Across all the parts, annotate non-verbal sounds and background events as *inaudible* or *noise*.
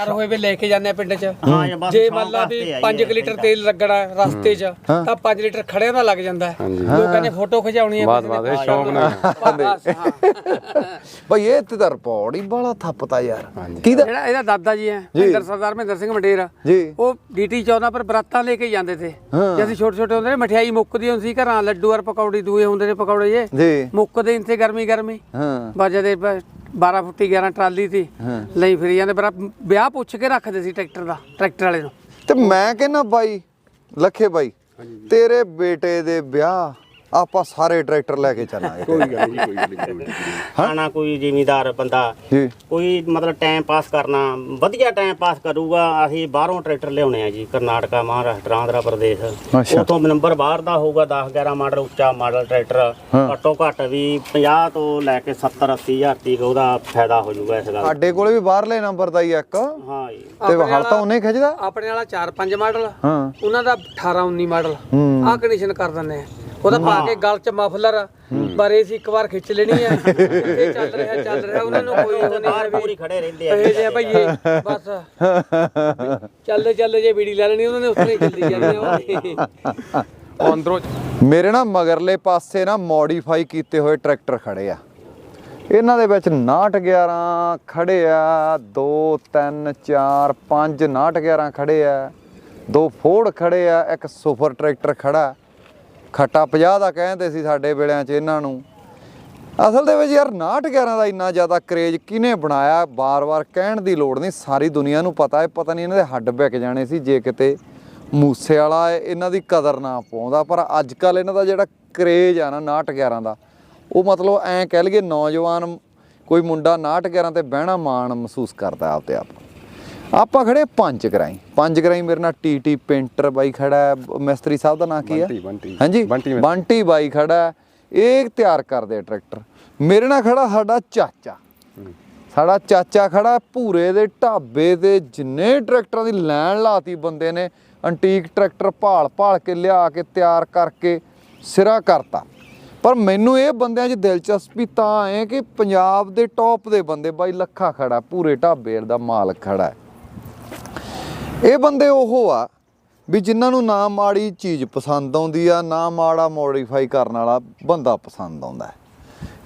ਯਾਰ ਹੋਏ ਵੇ ਲੈ ਕੇ ਜਾਂਦੇ ਆ ਪਿੰਡ 'ਚ। ਹਾਂ ਬਸ ਜੇ ਸ਼ੌਂਕ ਮੰਨ ਲਾ ਵੀ ਵਾਸਤੇ ਆਈ 5 ਹੈ ਲੀਟਰ ਤੇਲ ਲੱਗਣਾ ਰਸਤੇ 'ਚ ਤਾਂ 5 ਲੀਟਰ ਖੜਿਆਂ ਦਾ ਲੱਗ ਜਾਂਦਾ ਹੈ। ਲੋਕਾਂ ਨੇ ਫੋਟੋ ਖਿਚਾਉਣੀ ਹੈ ਬਾਤ ਬਾਤ ਇਹ ਸ਼ੌਂਕ ਨਾਲ ਬਸ, ਹਾਂ। ਬਈ ਇਹ ਤੇ ਤਾਂ ਰਿਪੋਰਟ ਹੀ ਬੜਾ ਥੱਪਤਾ ਯਾਰ। ਕਿਹਦਾ ਜਿਹੜਾ ਇਹਦਾ ਦਾਦਾ ਜੀ ਹੈ ਮਹਿੰਦਰ ਸਰਦਾਰ ਮਹਿੰਦਰ ਸਿੰਘ ਮੰਡੇਰ ਜੀ। ਉਹ ਡੀਟੀ 14 ਪਰ ਬਰਾਤਾਂ ਲੈ ਕੇ ਜਾਂਦੇ ਤੇ ਜੇ ਅਸੀਂ ਛੋਟੇ ਛੋਟੇ ਹੁੰਦੇ ਨੇ ਮਠਿਆਈ ਮੁੱਕਦੀ ਹੁੰਦੀ ਸੀ ਘਰਾਂ ਲੱਡੂ ਔਰ ਪਕੌੜੀ ਦੂਏ ਹੁੰਦੇ ਨੇ ਪਕੌੜੇ ਜੇ। ਜੀ। ਮੁੱਕਦੇ ਇੰਥੇ ਗਰਮੀ ਗਰਮੀ। ਹਾਂ। ਬਾਜੇ ਦੇ 12 ਫੁੱਟੀ 11 ਟਰਾਲੀ ਸੀ। ਲਈ ਫਿਰੀ ਜਾਂਦੇ ਪਰ ਵਿਆਹ ਪੁੱਛ ਕੇ ਰੱਖਦੇ ਸੀ ਟਰੈਕਟਰ ਦਾ ਟਰੈਕਟਰ ਵਾਲੇ ਨੂੰ। ਤੇ ਮੈਂ ਕਹਿੰਦਾ ਬਾਈ ਲੱਖੇ ਬਾਈ ਤੇਰੇ ਬੇਟੇ ਦੇ ਵਿਆਹ ਆਪਾਂ ਸਾਰੇ ਟਰੈਕਟਰ ਲੈ ਕੇ ਚੱਲਾਂਗੇ। ਕੋਈ ਗੱਲ ਨਹੀਂ ਕੋਈ ਗੱਲ ਨਹੀਂ ਆਣਾ ਕੋਈ ਜ਼ਿਮੀਦਾਰ ਬੰਦਾ ਜੀ। ਕੋਈ ਮਤਲਬ ਟਾਈਮ ਪਾਸ ਕਰਨਾ ਵਧੀਆ ਟਾਈਮ ਪਾਸ ਕਰੂਗਾ ਅਸੀਂ ਬਾਹਰੋਂ ਟਰੈਕਟਰ ਲਿਆਉਣੇ ਆ ਜੀ ਕਰਨਾਟਕਾ ਮਹਾਰਾਸ਼ਟਰ ਆਂਧਰਾ ਪ੍ਰਦੇਸ਼। ਉਥੋਂ ਨੰਬਰ ਬਾਹਰ ਦਾ ਹੋਊਗਾ 10 11 ਮਾਡਲ ਉੱਚਾ ਮਾਡਲ ਟਰੈਕਟਰ। ਘੱਟੋ ਘੱਟ ਵੀ 50 ਤੋਂ ਲੈ ਕੇ 70 80 ਹਜ਼ਾਰ ਤੱਕ ਉਹਦਾ ਫਾਇਦਾ ਹੋ ਜਾਊਗਾ ਇਸ ਗੱਲ ਦਾ। ਸਾਡੇ ਕੋਲੇ ਵੀ ਬਾਹਰਲੇ ਨੰਬਰ ਦਾ ਹੀ ਆ ਇੱਕ। ਹਾਂ ਜੀ। ਤੇ ਹਲ ਤਾਂ ਉਹਨੇ ਖਿੱਚਦਾ। ਆਪਣੇ ਵਾਲਾ 4-5 ਮਾਡਲ। ਹਾਂ। ਉਹਨਾਂ ਦਾ 18-19 ਮਾਡਲ। ਹੂੰ। ਆਹ ਕੰਡੀਸ਼ਨ ਕਰ ਦਿੰਦੇ ਆ। ਉਹਦਾ ਪਾ ਕੇ ਗਲ 'ਚ ਮਫਲਰ ਬਰੇ ਸੀ ਇੱਕ ਵਾਰ ਖਿੱਚ ਲੈਣੀ ਆ। ਇਹ ਚੱਲ ਰਿਹਾ ਚੱਲ ਰਿਹਾ। ਉਹਨਾਂ ਨੂੰ ਕੋਈ ਉਹ ਬਾਹਰ ਨਹੀਂ ਪੂਰੀ ਖੜੇ ਰਹਿੰਦੇ ਆ। ਇਹ ਜੇ ਭਈਏ ਬਸ। ਚੱਲਦੇ ਚੱਲਦੇ ਜੇ ਬੀੜੀ ਲੈ ਲੈਣੀ ਉਹਨਾਂ ਨੇ ਉੱਥੇ ਹੀ ਚੱਲੀ ਜਾਣੀ ਆ। ਉਹ ਅੰਦਰੋਂ ਮੇਰੇ ਨਾ ਮਗਰਲੇ ਪਾਸੇ ਨਾ ਮੋਡੀਫਾਈ ਕੀਤੇ ਹੋਏ ਟਰੈਕਟਰ ਖੜੇ ਆ। ਇਹਨਾਂ ਦੇ ਵਿੱਚ 69 11 ਖੜੇ ਆ। 2 3 4 5 69 11 ਖੜੇ ਆ। ਦੋ ਫੋਰਡ ਖੜੇ ਆ। ਇੱਕ ਸੁਪਰ ਟਰੈਕਟਰ ਖੜਾ। ਖੱਟਾ 50 ਦਾ ਕਹਿੰਦੇ ਸੀ ਸਾਡੇ ਵੇਲਿਆਂ 'ਚ ਇਹਨਾਂ ਨੂੰ। ਅਸਲ ਦੇ ਵਿੱਚ ਯਾਰ 69 11 ਦਾ ਇੰਨਾ ਜ਼ਿਆਦਾ ਕਰੇਜ ਕਿਹਨੇ ਬਣਾਇਆ? ਬਾਰ-ਬਾਰ ਕਹਿਣ ਦੀ ਲੋੜ ਨਹੀਂ। ਸਾਰੀ ਦੁਨੀਆ ਨੂੰ ਪਤਾ ਹੈ, ਪਤਾ ਨਹੀਂ ਇਹਨਾਂ ਦੇ ਹੱਡ ਵਿਕ ਜਾਣੇ ਸੀ, ਜੇ ਕਿਤੇ ਮੂਸੇ ਵਾਲਾ ਇਹਨਾਂ ਦੀ ਕਦਰ ਨਾ ਪਾਉਂਦਾ। ਪਰ ਅੱਜ ਕੱਲ ਇਹਨਾਂ ਦਾ ਜਿਹੜਾ ਕਰੇਜ ਆ ਨਾ 69 11 ਦਾ, ਉਹ ਮਤਲਬ ਐਂ ਕਹਿ ਲਈਏ, ਨੌਜਵਾਨ ਕੋਈ ਮੁੰਡਾ 69 11 ਤੇ ਬਹਿਣਾ ਮਾਣ ਮਹਿਸੂਸ ਕਰਦਾ ਆਪਦੇ ਆਪ ਆਪਾਂ ਖੜੇ ਪੰਜ ਗਰਾਈ ਪੰਜ ਗਰਾਈ ਮੇਰੇ ਨਾਲ ਟੀਟੀ ਪੇਂਟਰ ਬਾਈ ਖੜਾ ਹੈ ਮਿਸਤਰੀ ਸਾਹਿਬ ਦਾ ਨਾਂ ਕੀ ਹੈ। ਹਾਂਜੀ? ਬੰਟੀ ਬਾਈ ਖੜਾ ਇਹ ਤਿਆਰ ਕਰਦੇ ਟਰੈਕਟਰ। ਮੇਰੇ ਨਾਲ ਖੜਾ ਸਾਡਾ ਚਾਚਾ। ਸਾਡਾ ਚਾਚਾ ਖੜਾ ਭੂਰੇ ਦੇ ਢਾਬੇ ਦੇ ਜਿੰਨੇ ਟਰੈਕਟਰਾਂ ਦੀ ਲਾਈਨ ਲਾਤੀ ਬੰਦੇ ਨੇ ਐਂਟੀਕ ਟਰੈਕਟਰ ਭਾਲ ਭਾਲ ਕੇ ਲਿਆ ਕੇ ਤਿਆਰ ਕਰਕੇ ਸਿਰਾ ਕਰਤਾ। ਪਰ ਮੈਨੂੰ ਇਹ ਬੰਦਿਆਂ 'ਚ ਦਿਲਚਸਪੀ ਤਾਂ ਹੈ ਕਿ ਪੰਜਾਬ ਦੇ ਟੌਪ ਦੇ ਬੰਦੇ ਬਾਈ ਲੱਖਾ ਖੜਾ ਭੂਰੇ ਢਾਬੇ ਦਾ ਮਾਲਕ ਖੜਾ ਇਹ ਬੰਦੇ ਉਹ ਆ ਵੀ ਜਿਨ੍ਹਾਂ ਨੂੰ ਨਾ ਮਾੜੀ ਚੀਜ਼ ਪਸੰਦ ਆਉਂਦੀ ਆ ਨਾ ਮਾੜਾ ਮੋਡੀਫਾਈ ਕਰਨ ਵਾਲਾ ਬੰਦਾ ਪਸੰਦ ਆਉਂਦਾ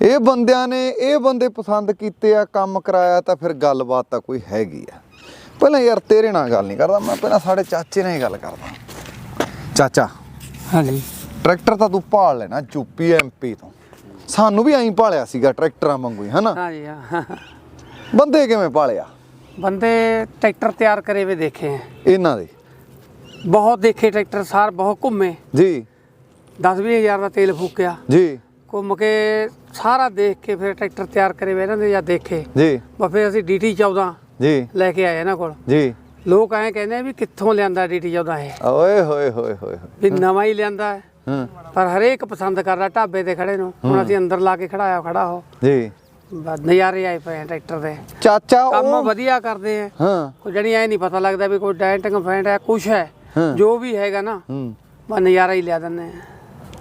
ਇਹ ਬੰਦਿਆਂ ਨੇ ਇਹ ਬੰਦੇ ਪਸੰਦ ਕੀਤੇ ਆ ਕੰਮ ਕਰਾਇਆ ਤਾਂ ਫਿਰ ਗੱਲਬਾਤ ਤਾਂ ਕੋਈ ਹੈਗੀ ਆ। ਪਹਿਲਾਂ ਯਾਰ ਤੇਰੇ ਨਾਲ ਗੱਲ ਨਹੀਂ ਕਰਦਾ ਮੈਂ ਪਹਿਲਾਂ ਸਾਡੇ ਚਾਚੇ ਨਾਲ ਹੀ ਗੱਲ ਕਰਦਾ। ਚਾਚਾ ਹਾਂਜੀ। ਟਰੈਕਟਰ ਤਾਂ ਤੂੰ ਭਾਲ ਲੈਣਾ ਯੂਪੀ ਐਮਪੀ ਤੋਂ। ਸਾਨੂੰ ਵੀ ਐਂ ਭਾਲਿਆ ਸੀਗਾ ਟਰੈਕਟਰਾਂ ਵਾਂਗੂ ਹੀ ਹਨਾ? ਹਾਂਜੀ ਹਾਂ। ਬੰਦੇ ਕਿਵੇਂ ਭਾਲਿਆ? ਬੰਦੇ ਟਰੈਕਟਰ ਤਿਆਰ ਕਰੇ ਵੇ ਦੇਖੇ ਹੈ ਇਹਨਾਂ ਦੇ? ਬਹੁਤ ਦੇਖੇ ਟਰੈਕਟਰ ਸਾਰ ਬਹੁਤ ਘੁੰਮੇ। ਜੀ। 10 ਹਜ਼ਾਰ ਦਾ ਤੇਲ ਫੂਕਿਆ। ਜੀ। ਘੁੰਮ ਕੇ ਸਾਰਾ ਦੇਖ ਕੇ ਫਿਰ ਟਰੈਕਟਰ ਤਿਆਰ ਕਰੇ ਵੇ ਇਹਨਾਂ ਦੇ ਜਾਂ ਦੇਖੇ। ਜੀ। ਬਸ ਫਿਰ ਅਸੀਂ ਡੀਟੀ 14 ਜੀ। ਲੈ ਕੇ ਆਏ ਇਹਨਾਂ ਕੋਲ। ਜੀ। ਲੋਕ ਐਂ ਕਹਿੰਦੇ ਆ ਵੀ ਕਿੱਥੋਂ ਲਿਆਂਦਾ ਡੀਟੀ 14 ਇਹ? ਓਏ ਹੋਏ ਹੋਏ ਹੋਏ ਹੋਏ। ਵੀ ਨਵਾਂ ਹੀ ਲਿਆਂਦਾ ਹੈ। ਹਾਂ। ਪਰ ਹਰੇਕ ਪਸੰਦ ਕਰਦਾ ਢਾਬੇ ਤੇ ਖੜੇ ਨੂੰ। ਹੁਣ ਅਸੀਂ ਅੰਦਰ ਲਾ ਕੇ ਖੜਾਇਆ ਖੜਾ ਹੋ। ਜੀ। ਬਸ ਨਜ਼ਾਰੇ ਆਏ ਪਏ ਆ ਟਰੈਕਟਰ ਦੇ। ਚਾਚਾ ਕੰਮ ਉਹ ਵਧੀਆ ਕਰਦੇ ਆ। ਹਾਂ। ਕੋਈ ਜਣੀ ਐ ਨਹੀਂ ਪਤਾ ਲੱਗਦਾ ਵੀ ਕੋਈ ਡੈਂਟਿੰਗ ਫੈਂਟ ਹੈ ਕੁਛ ਹੈ। ਹਾਂ। ਜੋ ਵੀ ਹੈਗਾ ਨਾ ਹੂੰ। ਬਸ ਨਜ਼ਾਰਾ ਹੀ ਲਿਆ ਦਿੰਦੇ ਆ।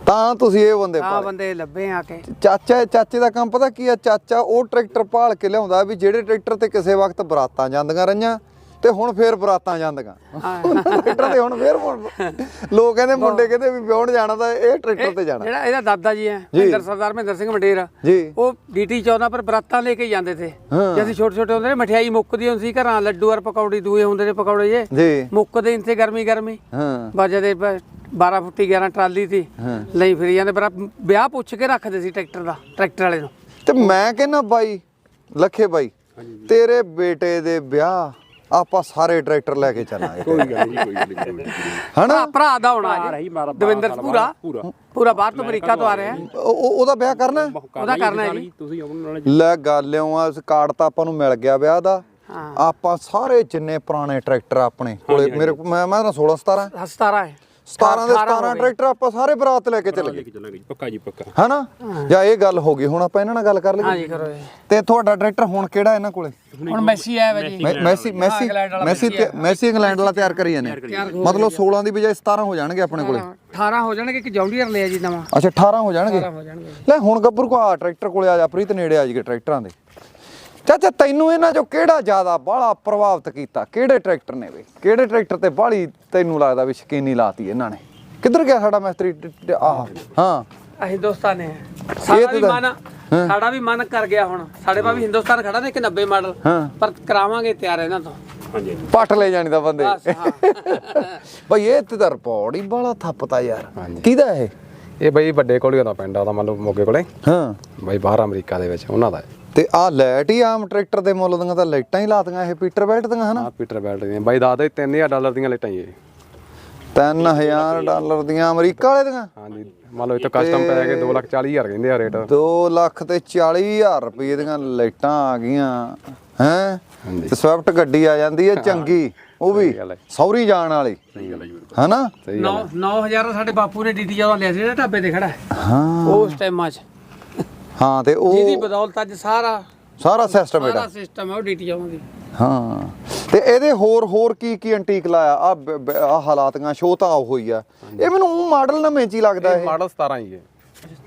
ਤਾਂ ਤੁਸੀਂ ਇਹ ਬੰਦੇ ਆ ਬੰਦੇ ਲੱਭੇ ਆ ਕੇ। ਚਾਚਾ ਚਾਚੇ ਦਾ ਕੰਮ ਪਤਾ ਕੀ ਆ? ਚਾਚਾ ਉਹ ਟਰੈਕਟਰ ਭਾਲ ਕੇ ਲਿਆਉਂਦਾ ਵੀ ਜਿਹੜੇ ਟਰੈਕਟਰ ਤੇ ਕਿਸੇ ਵਕਤ ਬਰਾਤਾਂ ਜਾਂਦੀਆਂ ਰਹੀਆਂ ਤੇ ਹੁਣ ਫੇਰ ਬਰਾਤਾਂ ਜਾਂਦੀਆਂ। ਟਰੈਕਟਰ ਤੇ ਹੁਣ ਫੇਰ ਲੋਕ ਕਹਿੰਦੇ ਮੁੰਡੇ ਕਹਿੰਦੇ ਵੀ ਵਿਆਹਣ ਜਾਣਾ ਤਾਂ ਇਹ ਟਰੈਕਟਰ ਤੇ ਜਾਣਾ। ਜਿਹੜਾ ਇਹਦਾ ਦਾਦਾ ਜੀ ਹੈ ਮਹਿੰਦਰ ਸਰਦਾਰ ਮਹਿੰਦਰ ਸਿੰਘ ਮੰਡੇਰ ਜੀ। ਉਹ ਡੀਟੀ 14 ਪਰ ਬਰਾਤਾਂ ਲੈ ਕੇ ਜਾਂਦੇ ਤੇ। ਜੇ ਅਸੀਂ ਛੋਟੇ ਛੋਟੇ ਹੁੰਦੇ ਨੇ ਮਠਿਆਈ ਮੁੱਕਦੀ ਹੁੰਦੀ ਸੀ ਘਰਾਂ ਲੱਡੂ ਔਰ ਪਕੌੜੀ ਦੂਏ ਹੁੰਦੇ ਨੇ ਪਕੌੜੇ ਜੇ। ਜੀ। ਮੁੱਕਦੇ ਇੰਥੇ ਗਰਮੀ ਗਰਮੀ। ਹਾਂ। ਬਾਜੇ ਦੇ 12 ਫੁੱਟੀ 11 ਟਰਾਲੀ ਸੀ ਲਈ ਫਿਰੀ ਜਾਂਦੇ ਪਰ ਵਿਆਹ ਪੁੱਛ ਕੇ ਰੱਖਦੇ ਸੀ ਟਰੈਕਟਰ ਦਾ ਟਰੈਕਟਰ ਵਾਲੇ ਨੂੰ। ਤੇ ਮੈਂ ਕਹਿੰਦਾ ਬਾਈ ਲੱਖੇ ਬਾਈ ਤੇਰੇ ਬੇਟੇ ਦੇ ਵਿਆਹ ਆਪਾਂ ਸਾਰੇ ਟਰੈਕਟਰ ਲੈ ਕੇ ਚੱਲਾਂਗੇ। ਕੋਈ ਗੱਲ ਨਹੀਂ ਕੋਈ ਗੱਲ ਨਹੀਂ ਹਨਾ? ਭਰਾ ਭਰਾ ਦਾ ਹੋਣਾ ਭਰਾ ਰਹੀ ਮਾਰਾ ਜੀ ਦਵਿੰਦਰ ਪੂਰਾ? ਪੂਰਾ ਬਾਹਰ ਤੋਂ ਅਮਰੀਕਾ ਤੋਂ ਆ ਰਿਹਾ ਉਹਦਾ ਵਿਆਹ ਕਰਨਾ? ਉਹਦਾ ਕਰਨਾ ਹੈ ਜੀ। ਤੁਸੀਂ ਉਹਨਾਂ ਨਾਲ ਲੈ ਗੱਲ ਆ ਉਸ ਕਾਰਡ ਤਾਂ ਆਪਾਂ ਨੂੰ ਮਿਲ ਗਿਆ ਵਿਆਹ ਦਾ। ਹਾਂ। ਆਪਾਂ ਸਾਰੇ ਜਿੰਨੇ ਪੁਰਾਣੇ ਟਰੈਕਟਰ ਆਪਣੇ ਕੋਲੇ ਮੇਰੇ ਮੈਂ ਮੈਂ ਤਾਂ 16 17 17 ਹੈ। 17 ਦੇ 18 17 ਟਰੈਕਟਰ ਆਪਾਂ ਸਾਰੇ ਬਰਾਤ ਲੈ ਕੇ ਚੱਲ ਗਏ। ਲੈ ਕੇ ਚੱਲਾਂਗੇ ਜੀ ਪੱਕਾ ਜੀ ਪੱਕਾ। ਹਨਾ? ਜਾਂ ਇਹ ਗੱਲ ਹੋ ਗਈ ਹੁਣ ਆਪਾਂ ਇਹਨਾਂ ਨਾਲ ਗੱਲ ਕਰ ਲਈਏ। ਹਾਂਜੀ ਕਰੋ ਜੀ। ਤੇ ਤੁਹਾਡਾ ਟਰੈਕਟਰ ਹੁਣ ਕਿਹੜਾ ਇਹਨਾਂ ਕੋਲੇ? ਹੁਣ ਮੈਸੀ ਆਇਆ ਵਾ ਜੀ। Massey Massey Massey Massey England ਵਾਲਾ ਤਿਆਰ ਕਰੀ ਜਾਂਦੇ ਮਤਲਬ 16 ਦੀ ਬਜਾਏ 17 ਹੋ ਜਾਣਗੇ ਆਪਣੇ ਕੋਲੇ। 18 ਹੋ ਜਾਣਗੇ ਕਿ ਜੌਂਡੀਅਰ ਲਿਆ ਜੀ ਨਵਾਂ। ਅੱਛਾ 18 ਹੋ ਜਾਣਗੇ? 18 ਹੋ ਜਾਣਗੇ। ਲੈ ਹੁਣ ਗੱਭਰੂ ਕੋ ਆ ਟਰੈਕਟਰ ਕੋਲੇ ਆ ਜਾ ਪ੍ਰੀਤ ਨੇੜੇ ਆ ਜੀ ਟਰੈਕਟਰਾਂ ਦੇ। ਚਾਚਾ ਤੈਨੂੰ ਇਹਨਾਂ ਚੋਂ ਕਿਹੜਾ ਜ਼ਿਆਦਾ ਬਾਹਲਾ ਪ੍ਰਭਾਵਿਤ ਕੀਤਾ? ਕਿਹੜੇ ਟਰੈਕਟਰ ਨੇ ਵੇ? ਕਿਹੜੇ ਟਰੈਕਟਰ ਤੇ ਬਾਹਲੀ ਤੈਨੂੰ ਲੱਗਦਾ ਵੀ ਸ਼ਕੀਨੀ ਲਾਤੀ ਇਹਨਾਂ ਨੇ? ਕਿੱਧਰ ਗਿਆ ਸਾਡਾ ਮਿਸਤਰੀ? ਆਹ ਹਾਂ। ਅਸੀਂ ਹਿੰਦੁਸਤਾਨ ਨੇ। ਸਾਡਾ ਵੀ ਮਨ ਸਾਡਾ ਵੀ ਮਨ ਕਰ ਗਿਆ ਹੁਣ। ਸਾਡੇ ਪਾ ਵੀ ਹਿੰਦੁਸਤਾਨ ਖੜਾ ਨੇ ਇੱਕ 90 ਮਾਡਲ ਹਾਂ। ਪਰ ਕਰਾਵਾਂਗੇ ਤਿਆਰ ਇਹਨਾਂ ਤੋਂ। ਹਾਂਜੀ। ਪੱਟ ਲੈ ਜਾਣੀ ਦਾ ਬੰਦੇ। ਬਸ ਹਾਂ। ਬਈ ਇਹ ਤੇ ਤਾਂ ਰਿਪੋਰਟ ਹੀ ਬਾਹਲਾ ਥੱਪਤਾ ਯਾਰ। ਕਿਹਦਾ ਇਹ? ਇਹ ਬਈ ਵੱਡੇ ਕੋਲ ਹੀ ਹੁੰਦਾ ਪਿੰਡ ਉਹਦਾ ਮੰਨ ਲਓ ਮੋਗੇ ਕੋਲੇ। ਹਾਂ। ਬਈ ਬਾਹਰ ਅਮਰੀਕਾ ਦੇ ਵਿੱਚ ਉਹਨਾਂ ਦਾ। ਹੈ ਤੇ ਆ ਲਾਈਟ ਹੀ ਆਮ ਟਰੈਕਟਰ ਦੇ ਮੁੱਲ ਦੀਆਂ ਤਾਂ ਲਾਈਟਾਂ ਹੀ ਲਾਤੀਆਂ ਇਹ ਪੀਟਰ ਬੈਲਟ ਦੀਆਂ ਹਨਾ? ਆ ਪੀਟਰ ਬੈਲਟ ਦੀਆਂ। ਬਾਈ ਦੱਸਦੇ 3000 ਡਾਲਰ ਦੀਆਂ ਲਾਈਟਾਂ ਹੀ ਇਹ। 3000 ਡਾਲਰ ਦੀਆਂ ਅਮਰੀਕਾ ਵਾਲੇ ਦੀਆਂ? ਹਾਂਜੀ ਮੰਨ ਲਓ ਇਹ ਤਾਂ ਕਸਟਮ ਪੈ ਗਏ 240000 ਕਹਿੰਦੇ ਆ ਰੇਟ। 2 ਲੱਖ ਤੇ 40000 ਰੁਪਏ ਦੀਆਂ ਲਾਈਟਾਂ ਆ ਗਈਆਂ ਹੈ। ਤੇ ਸਵਿਫਟ ਗੱਡੀ ਆ ਜਾਂਦੀ ਹੈ। ਚੰਗੀ ਉਹ ਵੀ ਹੈ। ਸੌਰੀ ਜਾਣ ਵਾਲੀ ਸਹੀ ਗੱਲ ਹੈ ਜੀ ਹਨਾ? ਗੱਲ 9 9000 ਦਾ ਸਾਡੇ ਬਾਪੂ ਨੇ ਡੀਟੀ ਜਦੋਂ ਲਿਆ ਸੀ ਨਾ ਢਾਬੇ ਤੇ ਖੜਾ। ਹੈ। ਹਾਂ। ਉਸ ਟਾਈਮਾਂ 'ਚ। ਹਾਂ ਤੇ ਜਿਹਦੀ ਉਹ ਬਦੌਲਤ ਅੱਜ ਸਾਰਾ ਸਾਰਾ ਸਿਸਟਮ ਸਾਰਾ ਇਹਦਾ। ਸਿਸਟਮ ਹੈ ਉਹ ਡੀਟੀ ਆਉਂਦੀ ਹਾਂ ਤੇ ਇਹਦੇ ਹੋਰ ਹੋਰ ਕੀ ਕੀ ਐਂਟੀਕ ਲਾਇਆ? ਆ ਆ ਹਾਲਾਤੀਆਂ ਸ਼ੋ ਤਾਂ ਉਹ ਹੋਈ ਆ। ਇਹ ਮੈਨੂੰ ਉਹ ਮਾਡਲ ਨਾ ਮੇਚੀ ਲੱਗਦਾ ਇਹ ਮਾਡਲ 17 ਹੀ ਹੈ।